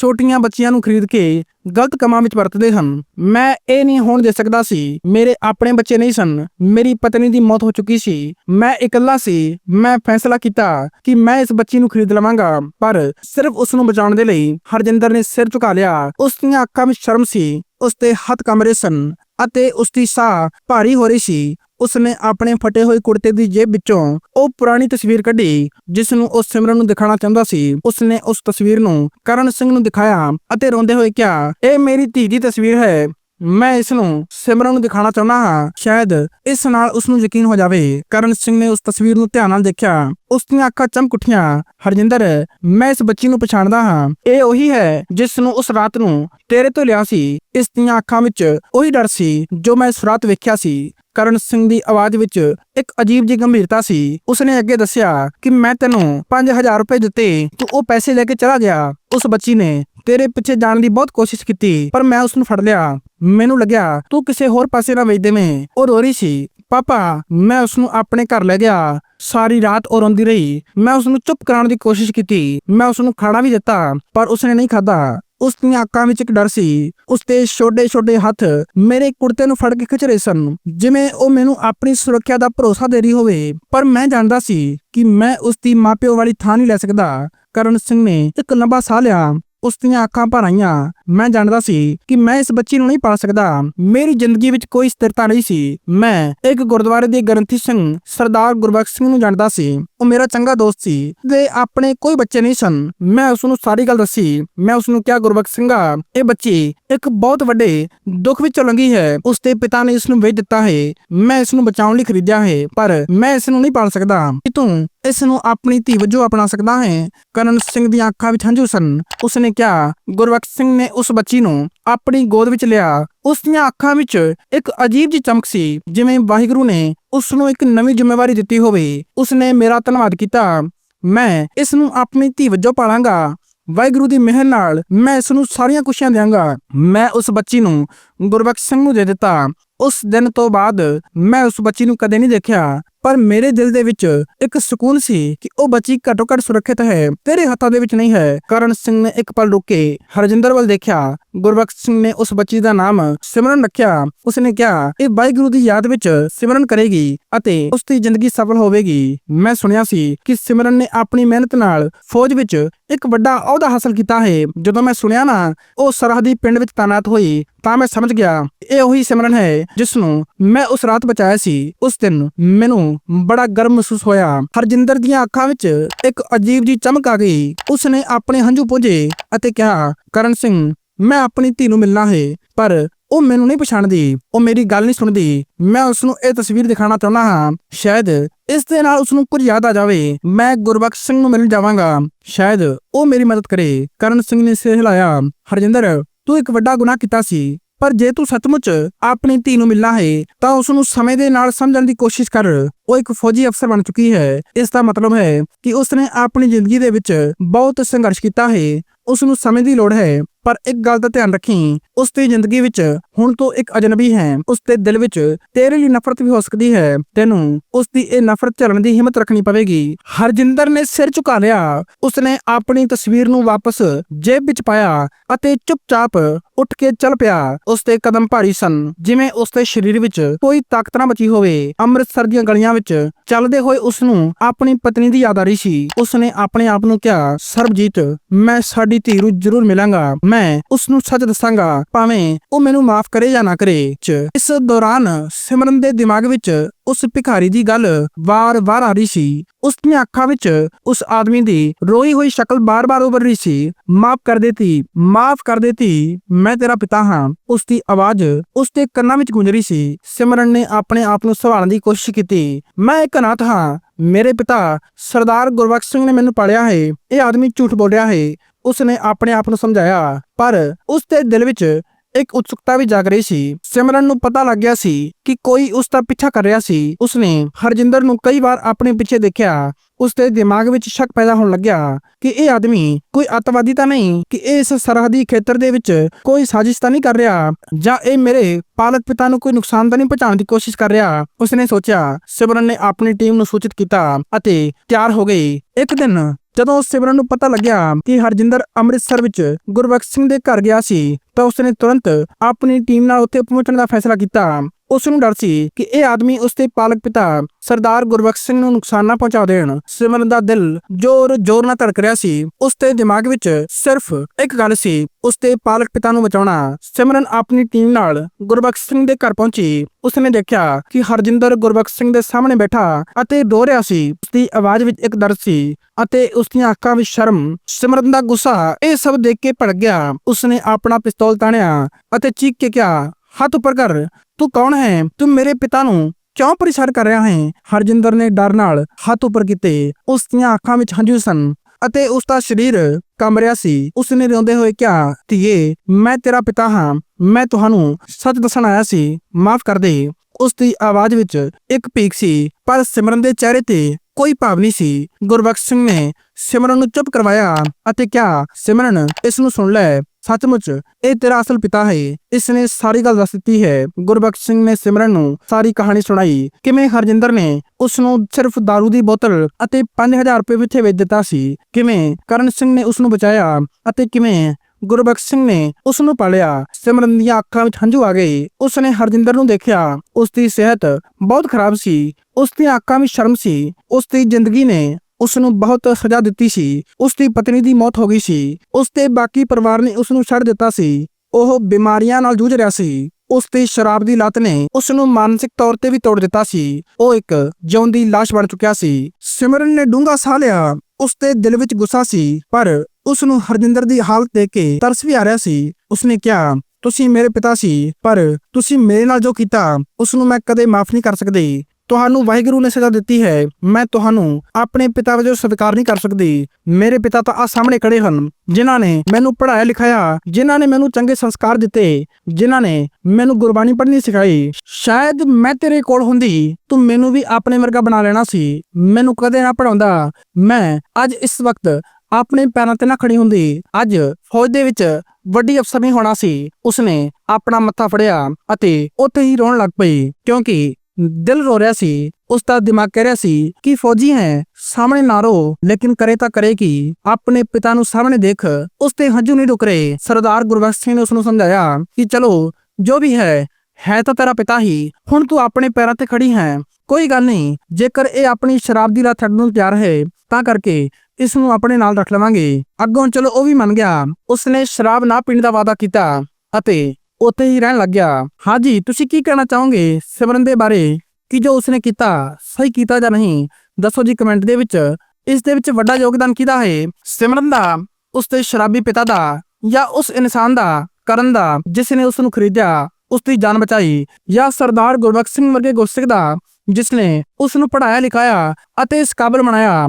ਛੋਟੀਆਂ ਬੱਚੀਆਂ ਨੂੰ ਖਰੀਦ ਕੇ ਗਲਤ ਕੰਮਾਂ ਵਿੱਚ ਵਰਤਦੇ ਹਨ। ਮੈਂ ਇਹ ਨਹੀਂ ਹੋਣ ਦੇ ਸਕਦਾ ਸੀ। ਮੇਰੇ ਆਪਣੇ ਬੱਚੇ ਨਹੀਂ ਸਨ। ਮੇਰੀ ਪਤਨੀ ਦੀ ਮੌਤ ਹੋ ਚੁੱਕੀ ਸੀ। ਮੈਂ ਇਕੱਲਾ ਸੀ। ਮੈਂ ਫੈਸਲਾ ਕੀਤਾ ਕਿ ਮੈਂ ਇਸ ਬੱਚੀ ਨੂੰ ਖਰੀਦ ਲਵਾਂਗਾ। ਪਰ ਸਿਰਫ ਉਸ ਨੂੰ ਬਚਾਉਣ ਦੇ ਲਈ ਹਰਜਿੰਦਰ ਨੇ ਸਿਰ ਝੁਕਾ ਲਿਆ। ਉਸ ਦੀਆਂ ਅੱਖਾਂ ਵਿੱਚ ਸ਼ਰਮ ਸੀ। ਉਸ ਦੇ ਹੱਥ ਕਮਰੇ ਸਨ ਅਤੇ ਉਸ ਦੀ ਸਾਹ ਭਾਰੀ ਹੋ ਰਹੀ ਸੀ। ਉਸਨੇ ਆਪਣੇ ਫਟੇ ਹੋਏ ਕੁੜਤੇ ਦੀ ਜੇਬ ਵਿੱਚੋਂ ਉਹ ਪੁਰਾਣੀ ਤਸਵੀਰ ਕੱਢੀ, ਜਿਸ ਨੂੰ ਉਹ ਸਿਮਰਨ ਨੂੰ ਦਿਖਾਉਣਾ ਚਾਹੁੰਦਾ ਸੀ। ਉਸਨੇ ਉਸ ਤਸਵੀਰ ਨੂੰ ਕਰਨ ਸਿੰਘ ਨੂੰ ਦਿਖਾਇਆ ਅਤੇ ਰੋਂਦੇ ਹੋਏ ਕਿਹਾ, ਇਹ ਮੇਰੀ ਧੀ ਦੀ ਤਸਵੀਰ ਹੈ। ਮੈਂ ਇਸ ਨੂੰ ਸਿਮਰਨ ਨੂੰ ਦਿਖਾਉਣਾ ਚਾਹੁੰਦਾ ਹਾਂ। ਸ਼ਾਇਦ ਇਸ ਨਾਲ ਉਸ ਨੂੰ ਯਕੀਨ ਹੋ ਜਾਵੇ। ਕਰਨ ਸਿੰਘ ਨੇ ਉਸ ਤਸਵੀਰ ਨੂੰ ਧਿਆਨ ਨਾਲ ਦੇਖਿਆ। ਉਸ ਦੀਆਂ ਅੱਖਾਂ ਚਮਕ ਉੱਠੀਆਂ ਹਰਜਿੰਦਰ, ਮੈਂ ਇਸ ਬੱਚੀ ਨੂੰ ਪਛਾਣਦਾ ਹਾਂ। ਇਹ ਉਹੀ ਹੈ ਜਿਸ ਨੂੰ ਉਸ ਰਾਤ ਨੂੰ ਤੇਰੇ ਤੋਂ ਲਿਆ ਸੀ। ਇਸ ਦੀਆਂ ਅੱਖਾਂ ਵਿੱਚ ਉਹੀ ਡਰ ਸੀ ਜੋ ਮੈਂ ਇਸ ਰਾਤ ਵੇਖਿਆ ਸੀ। ਕਰਨ ਸਿੰਘ ਦੀ ਆਵਾਜ਼ ਵਿੱਚ ਇੱਕ ਅਜੀਬ ਜਿਹੀ ਗੰਭੀਰਤਾ ਸੀ। ਉਸਨੇ ਅੱਗੇ ਦੱਸਿਆ ਕਿ ਮੈਂ ਤੈਨੂੰ 5000 ਰੁਪਏ ਦਿੱਤੇ। ਤੂੰ ਉਹ ਪੈਸੇ ਲੈ ਕੇ ਚਲਾ ਗਿਆ। ਉਸ ਬੱਚੀ ਨੇ ਤੇਰੇ ਪਿੱਛੇ ਜਾਣ ਦੀ ਬਹੁਤ ਕੋਸ਼ਿਸ਼ ਕੀਤੀ, ਪਰ ਮੈਂ ਉਸ ਨੂੰ ਫੜ ਲਿਆ। ਮੈਨੂੰ ਲੱਗਿਆ, ਤੂੰ ਕਿਸੇ ਹੋਰ ਪਾਸੇ ਨਾ ਵੇਚ ਦੇਵੇਂ। ਉਹ ਰੋ ਰਹੀ ਸੀ। ਪਾਪਾ, ਮੈਂ ਉਸ ਨੂੰ ਆਪਣੇ ਘਰ ਲੈ ਗਿਆ। ਸਾਰੀ ਰਾਤ ਉਹ ਰੋਂਦੀ ਰਹੀ। ਮੈਂ ਉਸ ਨੂੰ ਚੁੱਪ ਕਰਾਉਣ ਦੀ ਕੋਸ਼ਿਸ਼ ਕੀਤੀ। ਮੈਂ ਉਸ ਨੂੰ ਖਾਣਾ ਵੀ ਦਿੱਤਾ, ਪਰ ਉਸਨੇ ਨਹੀਂ ਖਾਧਾ। ਉਸ ਦੀਆਂ ਅੱਖਾਂ ਵਿੱਚ ਇੱਕ ਡਰ ਸੀ। ਉਸ ਦੇ ਛੋਟੇ-ਛੋਟੇ ਹੱਥ ਮੇਰੇ ਕੁੜਤੇ ਨੂੰ ਫੜ ਕੇ ਖਿੱਚ ਰਹੇ ਸਨ। ਜਿਵੇਂ ਉਹ ਮੈਨੂੰ ਆਪਣੀ ਸੁਰੱਖਿਆ ਦਾ ਭਰੋਸਾ ਦੇ ਰਹੀ ਹੋਵੇ। ਪਰ ਮੈਂ ਜਾਣਦਾ ਸੀ ਕਿ ਮੈਂ ਉਸ ਦੀ ਮਾਪਿਓ ਵਾਲੀ ਥਾਂ ਨਹੀਂ ਲੈ ਸਕਦਾ। ਕਰਨ ਸਿੰਘ ਨੇ ਇੱਕ ਲੰਬਾ ਸਾਹ ਲਿਆ। ਉਸ ਦੀਆਂ ਅੱਖਾਂ ਭਰ ਆਈਆਂ ਮੈਂ ਜਾਣਦਾ ਸੀ ਕਿ ਮੈਂ ਇਸ ਬੱਚੀ ਨੂੰ ਨਹੀਂ ਪਾਲ ਸਕਦਾ। ਮੇਰੀ ਜ਼ਿੰਦਗੀ ਵਿੱਚ ਕੋਈ ਸਥਿਰਤਾ ਨਹੀਂ ਸੀ। ਮੈਂ ਇੱਕ ਗੁਰਦੁਆਰੇ ਦੇ ਗ੍ਰੰਥੀ ਸਿੰਘ ਸਰਦਾਰ ਗੁਰਬਖਸ਼ ਸਿੰਘ ਨੂੰ ਜਾਣਦਾ ਸੀ। ਉਹ ਮੇਰਾ ਚੰਗਾ ਦੋਸਤ ਸੀ ਤੇ ਆਪਣੇ ਕੋਈ ਬੱਚੇ ਨਹੀਂ ਸਨ। ਮੈਂ ਉਸ ਨੂੰ ਸਾਰੀ ਗੱਲ ਦੱਸੀ। ਮੈਂ ਉਸ ਨੂੰ ਕਿਹਾ, ਗੁਰਬਖਸ਼ ਸਿੰਘਾ, ਇਹ ਬੱਚੀ ਇੱਕ ਬਹੁਤ ਵੱਡੇ ਦੁੱਖ ਵਿੱਚੋਂ ਲੰਘੀ ਹੈ। ਉਸ ਦੇ ਪਿਤਾ ਨੇ ਇਸ ਨੂੰ ਵੇਚ ਦਿੱਤਾ ਹੈ। ਮੈਂ ਇਸ ਨੂੰ ਬਚਾਉਣ ਲਈ ਖਰੀਦਿਆ ਹੈ, ਪਰ ਮੈਂ ਇਸ ਨੂੰ ਨਹੀਂ ਪਾਲ ਸਕਦਾ। ਕਿ ਤੂੰ ਇਸ ਨੂੰ ਆਪਣੀ ਧੀ ਵਜੋਂ ਅਪਣਾ ਸਕਦਾ ਹੈ? ਕਰਨ ਸਿੰਘ ਦੀਆਂ ਅੱਖਾਂ ਵਿੱਚ ਹੰਝੂ ਸਨ। ਉਸਨੇ ਕਿਹਾ, ਗੁਰਬਖਸ਼ ਸਿੰਘ ਨੇ ਉਸ ਬੱਚੀ ਨੂੰ ਆਪਣੀ ਗੋਦ ਵਿੱਚ ਲਿਆ, ਉਸ ਦੀਆਂ ਅੱਖਾਂ ਵਿੱਚ ਇੱਕ ਅਜੀਬ ਜਿਹੀ ਚਮਕ ਸੀ, ਜਿਵੇਂ ਵਾਹਿਗੁਰੂ ਨੇ ਉਸ ਨੂੰ ਇੱਕ ਨਵੀਂ ਜ਼ਿੰਮੇਵਾਰੀ ਦਿੱਤੀ ਹੋਵੇ। ਉਸਨੇ ਮੇਰਾ ਧੰਨਵਾਦ ਕੀਤਾ। ਮੈਂ ਇਸ ਨੂੰ ਆਪਣੀ ਧੀ ਵਜੋਂ ਪਾਲਾਂਗਾ। ਵਾਹਿਗੁਰੂ ਦੀ ਮਿਹਰ ਨਾਲ ਮੈਂ ਇਸ ਨੂੰ ਸਾਰੀਆਂ ਖੁਸ਼ੀਆਂ ਦਿਆਂਗਾ। ਮੈਂ ਉਸ ਬੱਚੀ ਨੂੰ ਗੁਰਬਖਸ਼ ਸਿੰਘ ਨੂੰ ਦੇ ਦਿੱਤਾ। ਉਸ ਦਿਨ ਤੋਂ ਬਾਅਦ ਮੈਂ ਉਸ ਬੱਚੀ ਨੂੰ ਕਦੇ ਨਹੀਂ ਦੇਖਿਆ। ਪਰ ਮੇਰੇ ਦਿਲ ਦੇ ਵਿੱਚ ਇੱਕ ਸਕੂਨ ਸੀ ਕਿ ਉਹ ਬੱਚੀ ਘੱਟੋ ਘੱਟ ਸੁਰੱਖਿਅਤ ਹੈ। ਤੇਰੇ ਹੱਥਾਂ ਦੇ ਵਿੱਚ ਨਹੀਂ ਹੈ। ਕਰਨ ਸਿੰਘ ਨੇ ਇੱਕ ਪਲ ਰੁਕ ਕੇ ਹਰਜਿੰਦਰ ਵੱਲ ਦੇਖਿਆ। ਗੁਰਬਖਸ਼ ਸਿੰਘ ਨੇ ਉਸ ਬੱਚੀ ਦਾ ਨਾਮ ਸਿਮਰਨ ਰੱਖਿਆ। ਉਸਨੇ ਕਿਹਾ, ਇਹ ਵਾਹਿਗੁਰੂ ਦੀ ਯਾਦ ਵਿੱਚ ਸਿਮਰਨ ਕਰੇਗੀ ਅਤੇ ਉਸ ਦੀ ਜ਼ਿੰਦਗੀ ਸਫਲ ਹੋਵੇਗੀ। ਮੈਂ ਸੁਣਿਆ ਸੀ ਕਿ ਸਿਮਰਨ ਨੇ ਆਪਣੀ ਮਿਹਨਤ ਨਾਲ ਫੌਜ ਵਿੱਚ ਇੱਕ ਵੱਡਾ ਅਹੁਦਾ ਹਾਸਲ ਕੀਤਾ ਹੈ। ਜਦੋਂ ਮੈਂ ਸੁਣਿਆ ਨਾ, ਉਹ ਸਰਹੱਦੀ ਪਿੰਡ ਵਿੱਚ ਤਾਇਨਾਤ ਹੋਈ, ਤਾਂ ਮੈਂ ਸਮਝ ਗਿਆ, ਇਹ ਉਹੀ ਸਿਮਰਨ ਹੈ ਜਿਸ ਨੂੰ ਮੈਂ ਉਸ ਰਾਤ ਬਚਾਇਆ ਸੀ। ਉਸ ਦਿਨ ਮੈਨੂੰ ਬੜਾ ਗਰਮ ਮਹਿਸੂਸ ਹੋਇਆ। ਹਰਜਿੰਦਰ ਦੀਆਂ ਅੱਖਾਂ ਵਿੱਚ ਇੱਕ ਅਜੀਬ ਜੀ ਚਮਕ ਆ ਗਈ। ਉਸਨੇ ਆਪਣੇ ਹੰਝੂ ਪੋਝੇ ਅਤੇ ਕਿਹਾ, ਕਰਨ ਸਿੰਘ, ਮੈਂ ਆਪਣੀ ਧੀ ਨੂੰ ਮਿਲਣਾ ਹੈ, ਪਰ ਉਹ ਮੈਨੂੰ ਨਹੀਂ ਪਛਾਣਦੀ। ਉਹ ਮੇਰੀ ਗੱਲ ਨਹੀਂ ਸੁਣਦੀ। ਮੈਂ ਉਸ ਨੂੰ ਇਹ ਤਸਵੀਰ ਦਿਖਾਣਾ ਚਾਹੁੰਦਾ ਹਾਂ। ਸ਼ਾਇਦ ਇਸ ਦੇ ਨਾਲ ਉਸ ਨੂੰ ਕੁਝ ਯਾਦ ਆ ਜਾਵੇ। ਮੈਂ ਗੁਰਬਖਸ਼ ਸਿੰਘ ਨੂੰ ਮਿਲਣ ਜਾਵਾਂਗਾ। ਸ਼ਾਇਦ ਉਹ ਮੇਰੀ ਮਦਦ ਕਰੇ। ਕਰਨ ਸਿੰਘ ਨੇ ਸਿਰ ਹਿਲਾਇਆ। ਹਰਜਿੰਦਰ, ਤੂੰ ਇੱਕ ਵੱਡਾ ਗੁਨਾਹ ਕੀਤਾ ਸੀ। ਪਰ ਜੇ ਤੂੰ ਸੱਚਮੁੱਚ ਆਪਣੀ ਧੀ ਨੂੰ ਮਿਲਣਾ ਹੈ, ਤਾਂ ਉਸ ਨੂੰ ਸਮੇਂ ਦੇ ਨਾਲ ਸਮਝਣ ਦੀ ਕੋਸ਼ਿਸ਼ ਕਰ। ਉਹ ਇੱਕ ਫੌਜੀ ਅਫਸਰ ਬਣ ਚੁੱਕੀ ਹੈ। ਇਸ ਦਾ ਮਤਲਬ ਹੈ ਕਿ ਉਸ ਨੇ ਆਪਣੀ ਜ਼ਿੰਦਗੀ ਦੇ ਵਿੱਚ ਬਹੁਤ ਸੰਘਰਸ਼ ਕੀਤਾ ਹੈ। ਉਸ ਨੂੰ ਸਮੇਂ ਦੀ ਲੋੜ ਹੈ, ਪਰ ਇੱਕ ਗੱਲ ਦਾ ਧਿਆਨ ਰੱਖੀ ਉਸ ਦੀ ਜ਼ਿੰਦਗੀ ਵਿੱਚ ਹੁਣ ਤੋਂ ਇੱਕ ਅਜਨਬੀ ਹੈ। ਉਸ ਦੇ ਦਿਲ ਵਿੱਚ ਤੇਰੇ ਲਈ ਨਫ਼ਰਤ ਵੀ ਹੋ ਸਕਦੀ ਹੈ। ਤੈਨੂੰ ਉਸ ਦੀ ਇਹ ਨਫ਼ਰਤ ਝੱਲਣ ਦੀ ਹਿੰਮਤ ਰੱਖਣੀ ਪਵੇਗੀ। ਹਰਜਿੰਦਰ ਨੇ ਸਿਰ ਝੁਕਾ ਲਿਆ। ਉਸਨੇ ਆਪਣੀ ਤਸਵੀਰ ਨੂੰ ਵਾਪਸ ਜੇਬ ਵਿੱਚ ਪਾਇਆ ਅਤੇ ਚੁੱਪਚਾਪ ਉੱਠ ਕੇ ਚੱਲ ਪਿਆ। ਉਸ ਦੇ ਕਦਮ ਭਾਰੀ ਸਨ। ਜਿਵੇਂ ਉਸ ਦੇ ਸਰੀਰ ਵਿੱਚ ਕੋਈ ਤਾਕਤ ਨਾ ਬਚੀ ਹੋਵੇ, ਅੰਮ੍ਰਿਤਸਰ ਦੀਆਂ ਗਲੀਆਂ ਵਿੱਚ ਚੱਲਦੇ ਹੋਏ ਉਸ ਨੂੰ ਆਪਣੀ ਪਤਨੀ ਦੀ ਯਾਦ ਆ ਰਹੀ ਸੀ। ਉਸਨੇ ਆਪਣੇ ਆਪ ਨੂੰ ਕਿਹਾ, ਸਰਬਜੀਤ, ਮੈਂ ਸਾਡੀ ਧੀ ਨੂੰ ਜ਼ਰੂਰ ਮਿਲਾਂਗਾ। ਮੈਂ ਉਸ ਨੂੰ ਸੱਚ ਦੱਸਾਂਗਾ, ਭਾਵੇਂ ਉਹ ਮੈਨੂੰ ਮਾਫ ਕਰੇ ਜਾਂ ਨਾ ਕਰੇ। ਇਸ ਦੌਰਾਨ ਸਿਮਰਨ ਦੇ ਦਿਮਾਗ ਵਿੱਚ ਉਸ ਭਿਖਾਰੀ ਦੀ ਗੱਲ ਵਾਰ-ਵਾਰ ਆ ਰਹੀ ਸੀ। ਉਸ ਦੀਆਂ ਅੱਖਾਂ ਵਿੱਚ ਉਸ ਆਦਮੀ ਦੀ ਰੋਈ ਹੋਈ ਸ਼ਕਲ ਬਾਰ-ਬਾਰ ਉੱਭਰ ਰਹੀ ਸੀ। ਮਾਫ ਕਰ ਦੇਤੀ, ਮਾਫ ਕਰ ਦੇਤੀ, ਮੈਂ ਤੇਰਾ ਪਿਤਾ ਹਾਂ। ਉਸ ਦੀ ਆਵਾਜ਼ ਉਸ ਦੇ ਕੰਨਾਂ ਵਿੱਚ ਗੂੰਜ ਰਹੀ ਸੀ। ਸਿਮਰਨ ਨੇ ਆਪਣੇ ਆਪ ਨੂੰ ਸੰਭਾਲਣ ਦੀ ਕੋਸ਼ਿਸ਼ ਕੀਤੀ। ਮੈਂ ਇੱਕ ਅਨਾਥ ਹਾਂ। ਮੇਰੇ ਪਿਤਾ ਸਰਦਾਰ ਗੁਰਬਖਸ਼ ਸਿੰਘ ਨੇ ਮੈਨੂੰ ਪਾਲਿਆ ਹੈ। ਇਹ ਆਦਮੀ ਝੂਠ ਬੋਲ ਰਿਹਾ ਹੈ। ਉਸਨੇ ਆਪਣੇ ਆਪ ਨੂੰ ਸਮਝਾਇਆ। ਪਰ ਉਸ ਦੇ ਦਿਲ ਵਿੱਚ ਇੱਕ ਉਤਸੁਕਤਾ ਵੀ ਜਾਗ ਰਹੀ ਸੀ। ਸਿਮਰਨ ਨੂੰ ਪਤਾ ਲੱਗ ਗਿਆ ਸੀ ਕਿ ਕੋਈ ਉਸ ਦਾ ਪਿੱਛਾ ਕਰ ਰਿਹਾ ਸੀ। ਉਸਨੇ ਹਰਜਿੰਦਰ ਨੂੰ ਕਈ ਵਾਰ ਆਪਣੇ ਪਿੱਛੇ ਦੇਖਿਆ। ਉਸ ਦੇ ਦਿਮਾਗ ਵਿੱਚ ਸ਼ੱਕ ਪੈਦਾ ਹੋਣ ਲੱਗਿਆ ਕਿ ਇਹ ਆਦਮੀ ਕੋਈ ਅੱਤਵਾਦੀ ਤਾਂ ਨਹੀਂ, ਕਿ ਇਹ ਇਸ ਸਰਹੱਦੀ ਖੇਤਰ ਦੇ ਵਿੱਚ ਕੋਈ ਸਾਜ਼ਿਸ਼ ਤਾਂ ਨਹੀਂ ਕਰ ਰਿਹਾ ਜਾਂ ਇਹ ਮੇਰੇ ਪਾਲਕ ਪਿਤਾ ਨੂੰ ਕੋਈ ਨੁਕਸਾਨ ਤਾਂ ਨਹੀਂ ਪਹੁੰਚਾਉਣ ਦੀ ਕੋਸ਼ਿਸ਼ ਕਰ ਰਿਹਾ। ਉਸਨੇ ਸੋਚਿਆ, ਸਿਮਰਨ ਨੇ ਆਪਣੀ ਟੀਮ ਨੂੰ ਸੂਚਿਤ ਕੀਤਾ ਅਤੇ ਤਿਆਰ ਹੋ ਗਈ। ਇੱਕ ਦਿਨ ਜਦੋਂ ਸਿਮਰਨ ਨੂੰ ਪਤਾ ਲੱਗਿਆ ਕਿ ਹਰਜਿੰਦਰ ਅੰਮ੍ਰਿਤਸਰ ਵਿੱਚ ਗੁਰਬਖਸ਼ ਸਿੰਘ ਦੇ ਘਰ ਗਿਆ ਸੀ ਤਾਂ ਉਸਨੇ ਤੁਰੰਤ ਆਪਣੀ ਟੀਮ ਨਾਲ ਉੱਥੇ ਪਹੁੰਚਣ ਦਾ ਫੈਸਲਾ ਕੀਤਾ। ਉਸ ਨੂੰ ਡਰ ਸੀ ਕਿ ਇਹ ਆਦਮੀ ਉਸ ਦੇ ਪਾਲਕ ਪਿਤਾ ਸਰਦਾਰ ਗੁਰਬਖਸ਼ ਸਿੰਘ ਨੂੰ ਨੁਕਸਾਨ ਨਾ ਪਹੁੰਚਾ ਦੇਣ। ਸਿਮਰਨ ਦਾ ਦਿਲ ਜ਼ੋਰ ਜ਼ੋਰ ਨਾਲ ਧੜਕ ਰਿਹਾ ਸੀ। ਉਸ ਦੇ ਦਿਮਾਗ ਵਿੱਚ ਸਿਰਫ ਇੱਕ ਗੱਲ ਸੀ ਉਸ ਦੇ ਪਾਲਕ ਪਿਤਾ ਨੂੰ ਬਚਾਉਣਾ। ਸਿਮਰਨ ਆਪਣੀ ਟੀਮ ਨਾਲ ਗੁਰਬਖਸ਼ ਸਿੰਘ ਦੇ ਘਰ ਪਹੁੰਚੀ। ਉਸਨੇ ਦੇਖਿਆ ਕਿ ਹਰਜਿੰਦਰ ਗੁਰਬਖਸ਼ ਸਿੰਘ ਦੇ ਸਾਹਮਣੇ ਬੈਠਾ ਅਤੇ ਰੋ ਰਿਹਾ ਸੀ। ਉਸ ਦੀ ਆਵਾਜ਼ ਵਿੱਚ ਇੱਕ ਦਰਦ ਸੀ ਅਤੇ ਉਸ ਦੀਆਂ ਅੱਖਾਂ ਵਿੱਚ ਸ਼ਰਮ। ਸਿਮਰਨ ਦਾ ਗੁੱਸਾ ਇਹ ਸਭ ਦੇਖ ਕੇ ਭੜਕ ਗਿਆ। ਉਸਨੇ ਆਪਣਾ ਪਿਸਤੌਲ ਤਾਣਿਆ ਅਤੇ ਚੀਕ ਕੇ ਕਿਹਾ ਹੱਥ ਉੱਪਰ ਕਰ। ਤੂੰ ਕੌਣ ਹੈ? ਤੂੰ ਮੇਰੇ ਪਿਤਾ ਨੂੰ ਕਿਉਂ ਪਰੇਸ਼ਾਨ ਕਰ ਰਿਹਾ ਹੈ? ਹਰਜਿੰਦਰ ਨੇ ਡਰ ਨਾਲ ਹੱਥ ਉੱਪਰ ਕੀਤੇ। ਉਸ ਦੀਆਂ ਅੱਖਾਂ ਵਿੱਚ ਹੰਝੂ ਸਨ ਅਤੇ ਉਸ ਦਾ ਸਰੀਰ ਕੰਬ ਰਿਹਾ ਸੀ ਉਸਨੇ ਰੋਂਦੇ ਹੋਏ ਕਿਹਾ, ਧੀਏ, ਮੈਂ ਤੇਰਾ ਪਿਤਾ ਹਾਂ। ਮੈਂ ਤੁਹਾਨੂੰ ਸੱਚ ਦੱਸਣ ਆਇਆ ਸੀ। ਮਾਫ ਕਰ ਦੇ। ਉਸ ਦੀ ਆਵਾਜ਼ ਵਿੱਚ ਇੱਕ ਭੀਖ ਸੀ, ਪਰ ਸਿਮਰਨ ਦੇ ਚਿਹਰੇ ਤੇ ਕੋਈ ਭਾਵ ਨਹੀਂ ਸੀ। ਗੁਰਬਖਸ਼ ਸਿੰਘ ਨੇ ਸਿਮਰਨ ਨੂੰ ਚੁੱਪ ਕਰਵਾਇਆ ਅਤੇ ਕਿਹਾ, ਸਿਮਰਨ, ਇਸ ਨੂੰ ਸੁਣ ਲੈ। ਸੱਚਮੁੱਚ ਇਹ ਤੇਰਾ ਅਸਲ ਪਿਤਾ ਹੈ। ਇਸ ਨੇ ਸਾਰੀ ਗੱਲ ਦੱਸ ਦਿੱਤੀ ਹੈ। ਗੁਰਬਖਸ਼ ਸਿੰਘ ਨੇ ਸਿਮਰਨ ਨੂੰ ਸਾਰੀ ਕਹਾਣੀ ਸੁਣਾਈ। ਕਿਵੇਂ ਹਰਜਿੰਦਰ ਨੇ ਉਸ ਨੂੰ ਸਿਰਫ दारू ਦੀ ਬੋਤਲ ਅਤੇ 5000 ਰੁਪਏ ਵਿੱਚ ਵੇਚ ਦਿੱਤਾ ਸੀ? ਕਿਵੇਂ ਕਰਨ ਸਿੰਘ ਨੇ ਉਸ ਨੂੰ ਬਚਾਇਆ ਅਤੇ ਕਿਵੇਂ ਗੁਰਬਖਸ਼ ਸਿੰਘ ਨੇ ਉਸ ਨੂੰ ਪਾਲਿਆ? ਸਿਮਰਨ ਦੀਆਂ ਅੱਖਾਂ ਵਿੱਚ ਹੰਝੂ ਆ ਗਏ। ਉਸ ਨੇ ਹਰਜਿੰਦਰ ਨੂੰ ਦੇਖਿਆ। ਉਸ ਦੀ ਸਿਹਤ ਬਹੁਤ ਖਰਾਬ ਸੀ। ਉਸ ਦੀਆਂ ਅੱਖਾਂ ਵਿੱਚ ਸ਼ਰਮ ਸੀ। ਉਸ ਦੀ ਜ਼ਿੰਦਗੀ ਨੇ ਉਸ ਨੂੰ ਬਹੁਤ ਸਜ਼ਾ ਦਿੱਤੀ ਸੀ। ਉਸ ਦੀ ਪਤਨੀ ਦੀ ਮੌਤ ਹੋ ਗਈ ਸੀ। ਉਸ ਦੇ ਬਾਕੀ ਪਰਿਵਾਰ ਨੇ ਉਸ ਨੂੰ ਛੱਡ ਦਿੱਤਾ ਸੀ। ਉਹ ਬਿਮਾਰੀਆਂ ਨਾਲ ਜੂਝ ਰਿਹਾ ਸੀ। ਉਸ ਦੀ ਸ਼ਰਾਬ ਦੀ ਲਤ ਨੇ ਉਸ ਨੂੰ ਮਾਨਸਿਕ ਤੌਰ ਤੇ ਵੀ ਤੋੜ ਦਿੱਤਾ ਸੀ। ਉਹ ਇੱਕ ਜਿਉਂਦੀ ਲਾਸ਼ ਬਣ ਚੁੱਕਿਆ ਸੀ। ਸਿਮਰਨ ਨੇ ਡੂੰਘਾ ਸਾਹ ਲਿਆ। ਉਸ ਦੇ ਦਿਲ ਵਿੱਚ ਗੁੱਸਾ ਸੀ, ਪਰ ਉਸ ਨੂੰ ਹਰਜਿੰਦਰ ਦੀ ਹਾਲਤ ਦੇਖ ਕੇ ਤਰਸ ਵੀ ਆ ਰਿਹਾ ਸੀ। ਉਸਨੇ ਕਿਹਾ, ਤੁਸੀਂ ਮੇਰੇ ਪਿਤਾ ਸੀ, ਪਰ ਤੁਸੀਂ ਮੇਰੇ ਨਾਲ ਜੋ ਕੀਤਾ ਉਸ ਨੂੰ ਮੈਂ ਕਦੇ ਮਾਫ ਨਹੀਂ ਕਰ ਸਕਦੀ। ਤੁਹਾਨੂੰ ਵਾਹਿਗੁਰੂ ਨੇ ਸਜ਼ਾ ਦਿੱਤੀ ਹੈ। ਮੈਂ ਤੁਹਾਨੂੰ ਆਪਣੇ ਪਿਤਾ ਵਜੋਂ ਸਵੀਕਾਰ ਨਹੀਂ ਕਰ ਸਕਦੀ। ਮੇਰੇ ਪਿਤਾ ਤਾਂ ਆ ਸਾਹਮਣੇ ਖੜੇ ਹਨ, ਜਿਨ੍ਹਾਂ ਨੇ ਮੈਨੂੰ ਪੜ੍ਹਾਇਆ ਲਿਖਾਇਆ, ਜਿਨ੍ਹਾਂ ਨੇ ਮੈਨੂੰ ਚੰਗੇ ਸੰਸਕਾਰ ਦਿੱਤੇ, ਜਿਨ੍ਹਾਂ ਨੇ ਮੈਨੂੰ ਗੁਰਬਾਣੀ ਪੜ੍ਹਨੀ ਸਿਖਾਈ। ਸ਼ਾਇਦ ਮੈਂ ਤੇਰੇ ਕੋਲ ਹੁੰਦੀ, ਤੂੰ ਮੈਨੂੰ ਵੀ ਆਪਣੇ ਵਰਗਾ ਬਣਾ ਲੈਣਾ ਸੀ। ਮੈਨੂੰ ਕਦੇ ਨਾ ਪੜਾਉਂਦਾ ਮੈਂ ਅੱਜ ਇਸ ਵਕਤ ਆਪਣੇ ਪੈਰਾਂ ਤੇ ਨਾ ਖੜੀ ਹੁੰਦੀ। ਅੱਜ ਫੌਜ ਦੇ ਵਿੱਚ ਵੱਡੀ ਅਫਸਰ ਨਹੀਂ ਹੋਣਾ ਸੀ। ਉਸਨੇ ਆਪਣਾ ਮੱਥਾ ਫੜਿਆ ਅਤੇ ਉੱਥੇ ਹੀ ਰੋਣ ਲੱਗ ਪਈ, ਕਿਉਂਕਿ ਦਿਲ ਰੋ ਰਿਹਾ ਸੀ, ਉਸ ਦਾ ਦਿਮਾਗ ਕਹਿ ਰਿਹਾ ਸੀ ਕਿ ਫੌਜੀ ਹੈ, ਸਾਹਮਣੇ ਨਾ ਰੋ, ਲੇਕਿਨ ਕਰੇ ਤਾਂ ਕਰੇ ਕੀ? ਆਪਣੇ ਪਿਤਾ ਨੂੰ ਸਾਹਮਣੇ ਦੇਖ, ਉਸ ਤੇ ਹੰਝੂ ਨਹੀਂ ਰੁਕ ਰਹੇ। ਸਰਦਾਰ ਗੁਰਬਖਸ਼ ਸਿੰਘ ਨੇ ਉਸ ਨੂੰ ਸਮਝਾਇਆ ਕਿ ਚਲੋ, ਜੋ ਵੀ ਹੈ ਹੈ ਤਾਂ ਤੇਰਾ ਪਿਤਾ ਹੀ, ਹੁਣ ਤੂੰ ਆਪਣੇ ਪੈਰਾਂ ਤੇ ਖੜੀ ਹੈ। ਕੋਈ ਗੱਲ ਨਹੀਂ, ਜੇਕਰ ਇਹ ਆਪਣੀ ਸ਼ਰਾਬ ਦੀ ਲਤ ਛੱਡਣ ਨੂੰ ਤਿਆਰ ਹੈ, ਤਾਂ ਕਰਕੇ ਇਸ ਨੂੰ ਆਪਣੇ ਨਾਲ ਰੱਖ ਲਵਾਂਗੇ। ਅੱਗੋਂ ਚਲੋ ਉਹ ਵੀ ਮੰਨ ਗਿਆ, ਉਸਨੇ ਸ਼ਰਾਬ ਨਾ ਪੀਣ ਦਾ ਵਾਅਦਾ ਕੀਤਾ ਅਤੇ ਉੱਥੇ ਹੀ ਰਹਿਣ ਲੱਗਿਆ। ਹਾਂਜੀ ਤੁਸੀਂ ਕੀ ਕਹਿਣਾ ਚਾਹੋਗੇ ਸਿਮਰਨ ਦੇ ਬਾਰੇ? ਕਿ ਜੋ ਉਸਨੇ ਕੀਤਾ, ਸਹੀ ਕੀਤਾ ਜਾਂ ਨਹੀਂ? ਦੱਸੋ ਜੀ ਕਮੈਂਟ ਦੇ ਵਿੱਚ। ਇਸ ਦੇ ਵਿੱਚ ਵੱਡਾ ਯੋਗਦਾਨ ਕਿਹਦਾ ਹੈ? ਸਿਮਰਨ ਦਾ, ਉਸ ਦੇ ਸ਼ਰਾਬੀ ਪਿਤਾ ਦਾ, ਜਾਂ ਉਸ ਇਨਸਾਨ ਦਾ, ਕਰਨ ਦਾ, ਜਿਸ ਨੇ ਉਸ ਨੂੰ ਖਰੀਦਿਆ, ਉਸ ਦੀ ਜਾਨ ਬਚਾਈ, ਜਾਂ ਸਰਦਾਰ ਗੁਰਬਖਸ਼ ਸਿੰਘ ਵਰਗੇ ਗੁਰਸਿੱਖ ਦਾ, ਜਿਸ ਨੇ ਉਸ ਨੂੰ ਪੜਾਇਆ ਲਿਖਾਇਆ ਅਤੇ ਇਸ ਕਾਬਲ ਬਣਾਇਆ।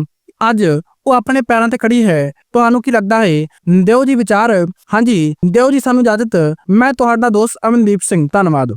ਅੱਜ ਉਹ ਆਪਣੇ ਪੈਰਾਂ ਤੇ ਖੜੀ ਹੈ। ਤੁਹਾਨੂੰ ਕੀ ਲੱਗਦਾ ਹੈ? ਦਿਓ ਜੀ ਵਿਚਾਰ। ਹਾਂਜੀ, ਦਿਓ ਜੀ ਸਾਨੂੰ ਇਜਾਜ਼ਤ। ਮੈਂ ਤੁਹਾਡਾ ਦੋਸਤ ਅਮਨਦੀਪ ਸਿੰਘ। ਧੰਨਵਾਦ।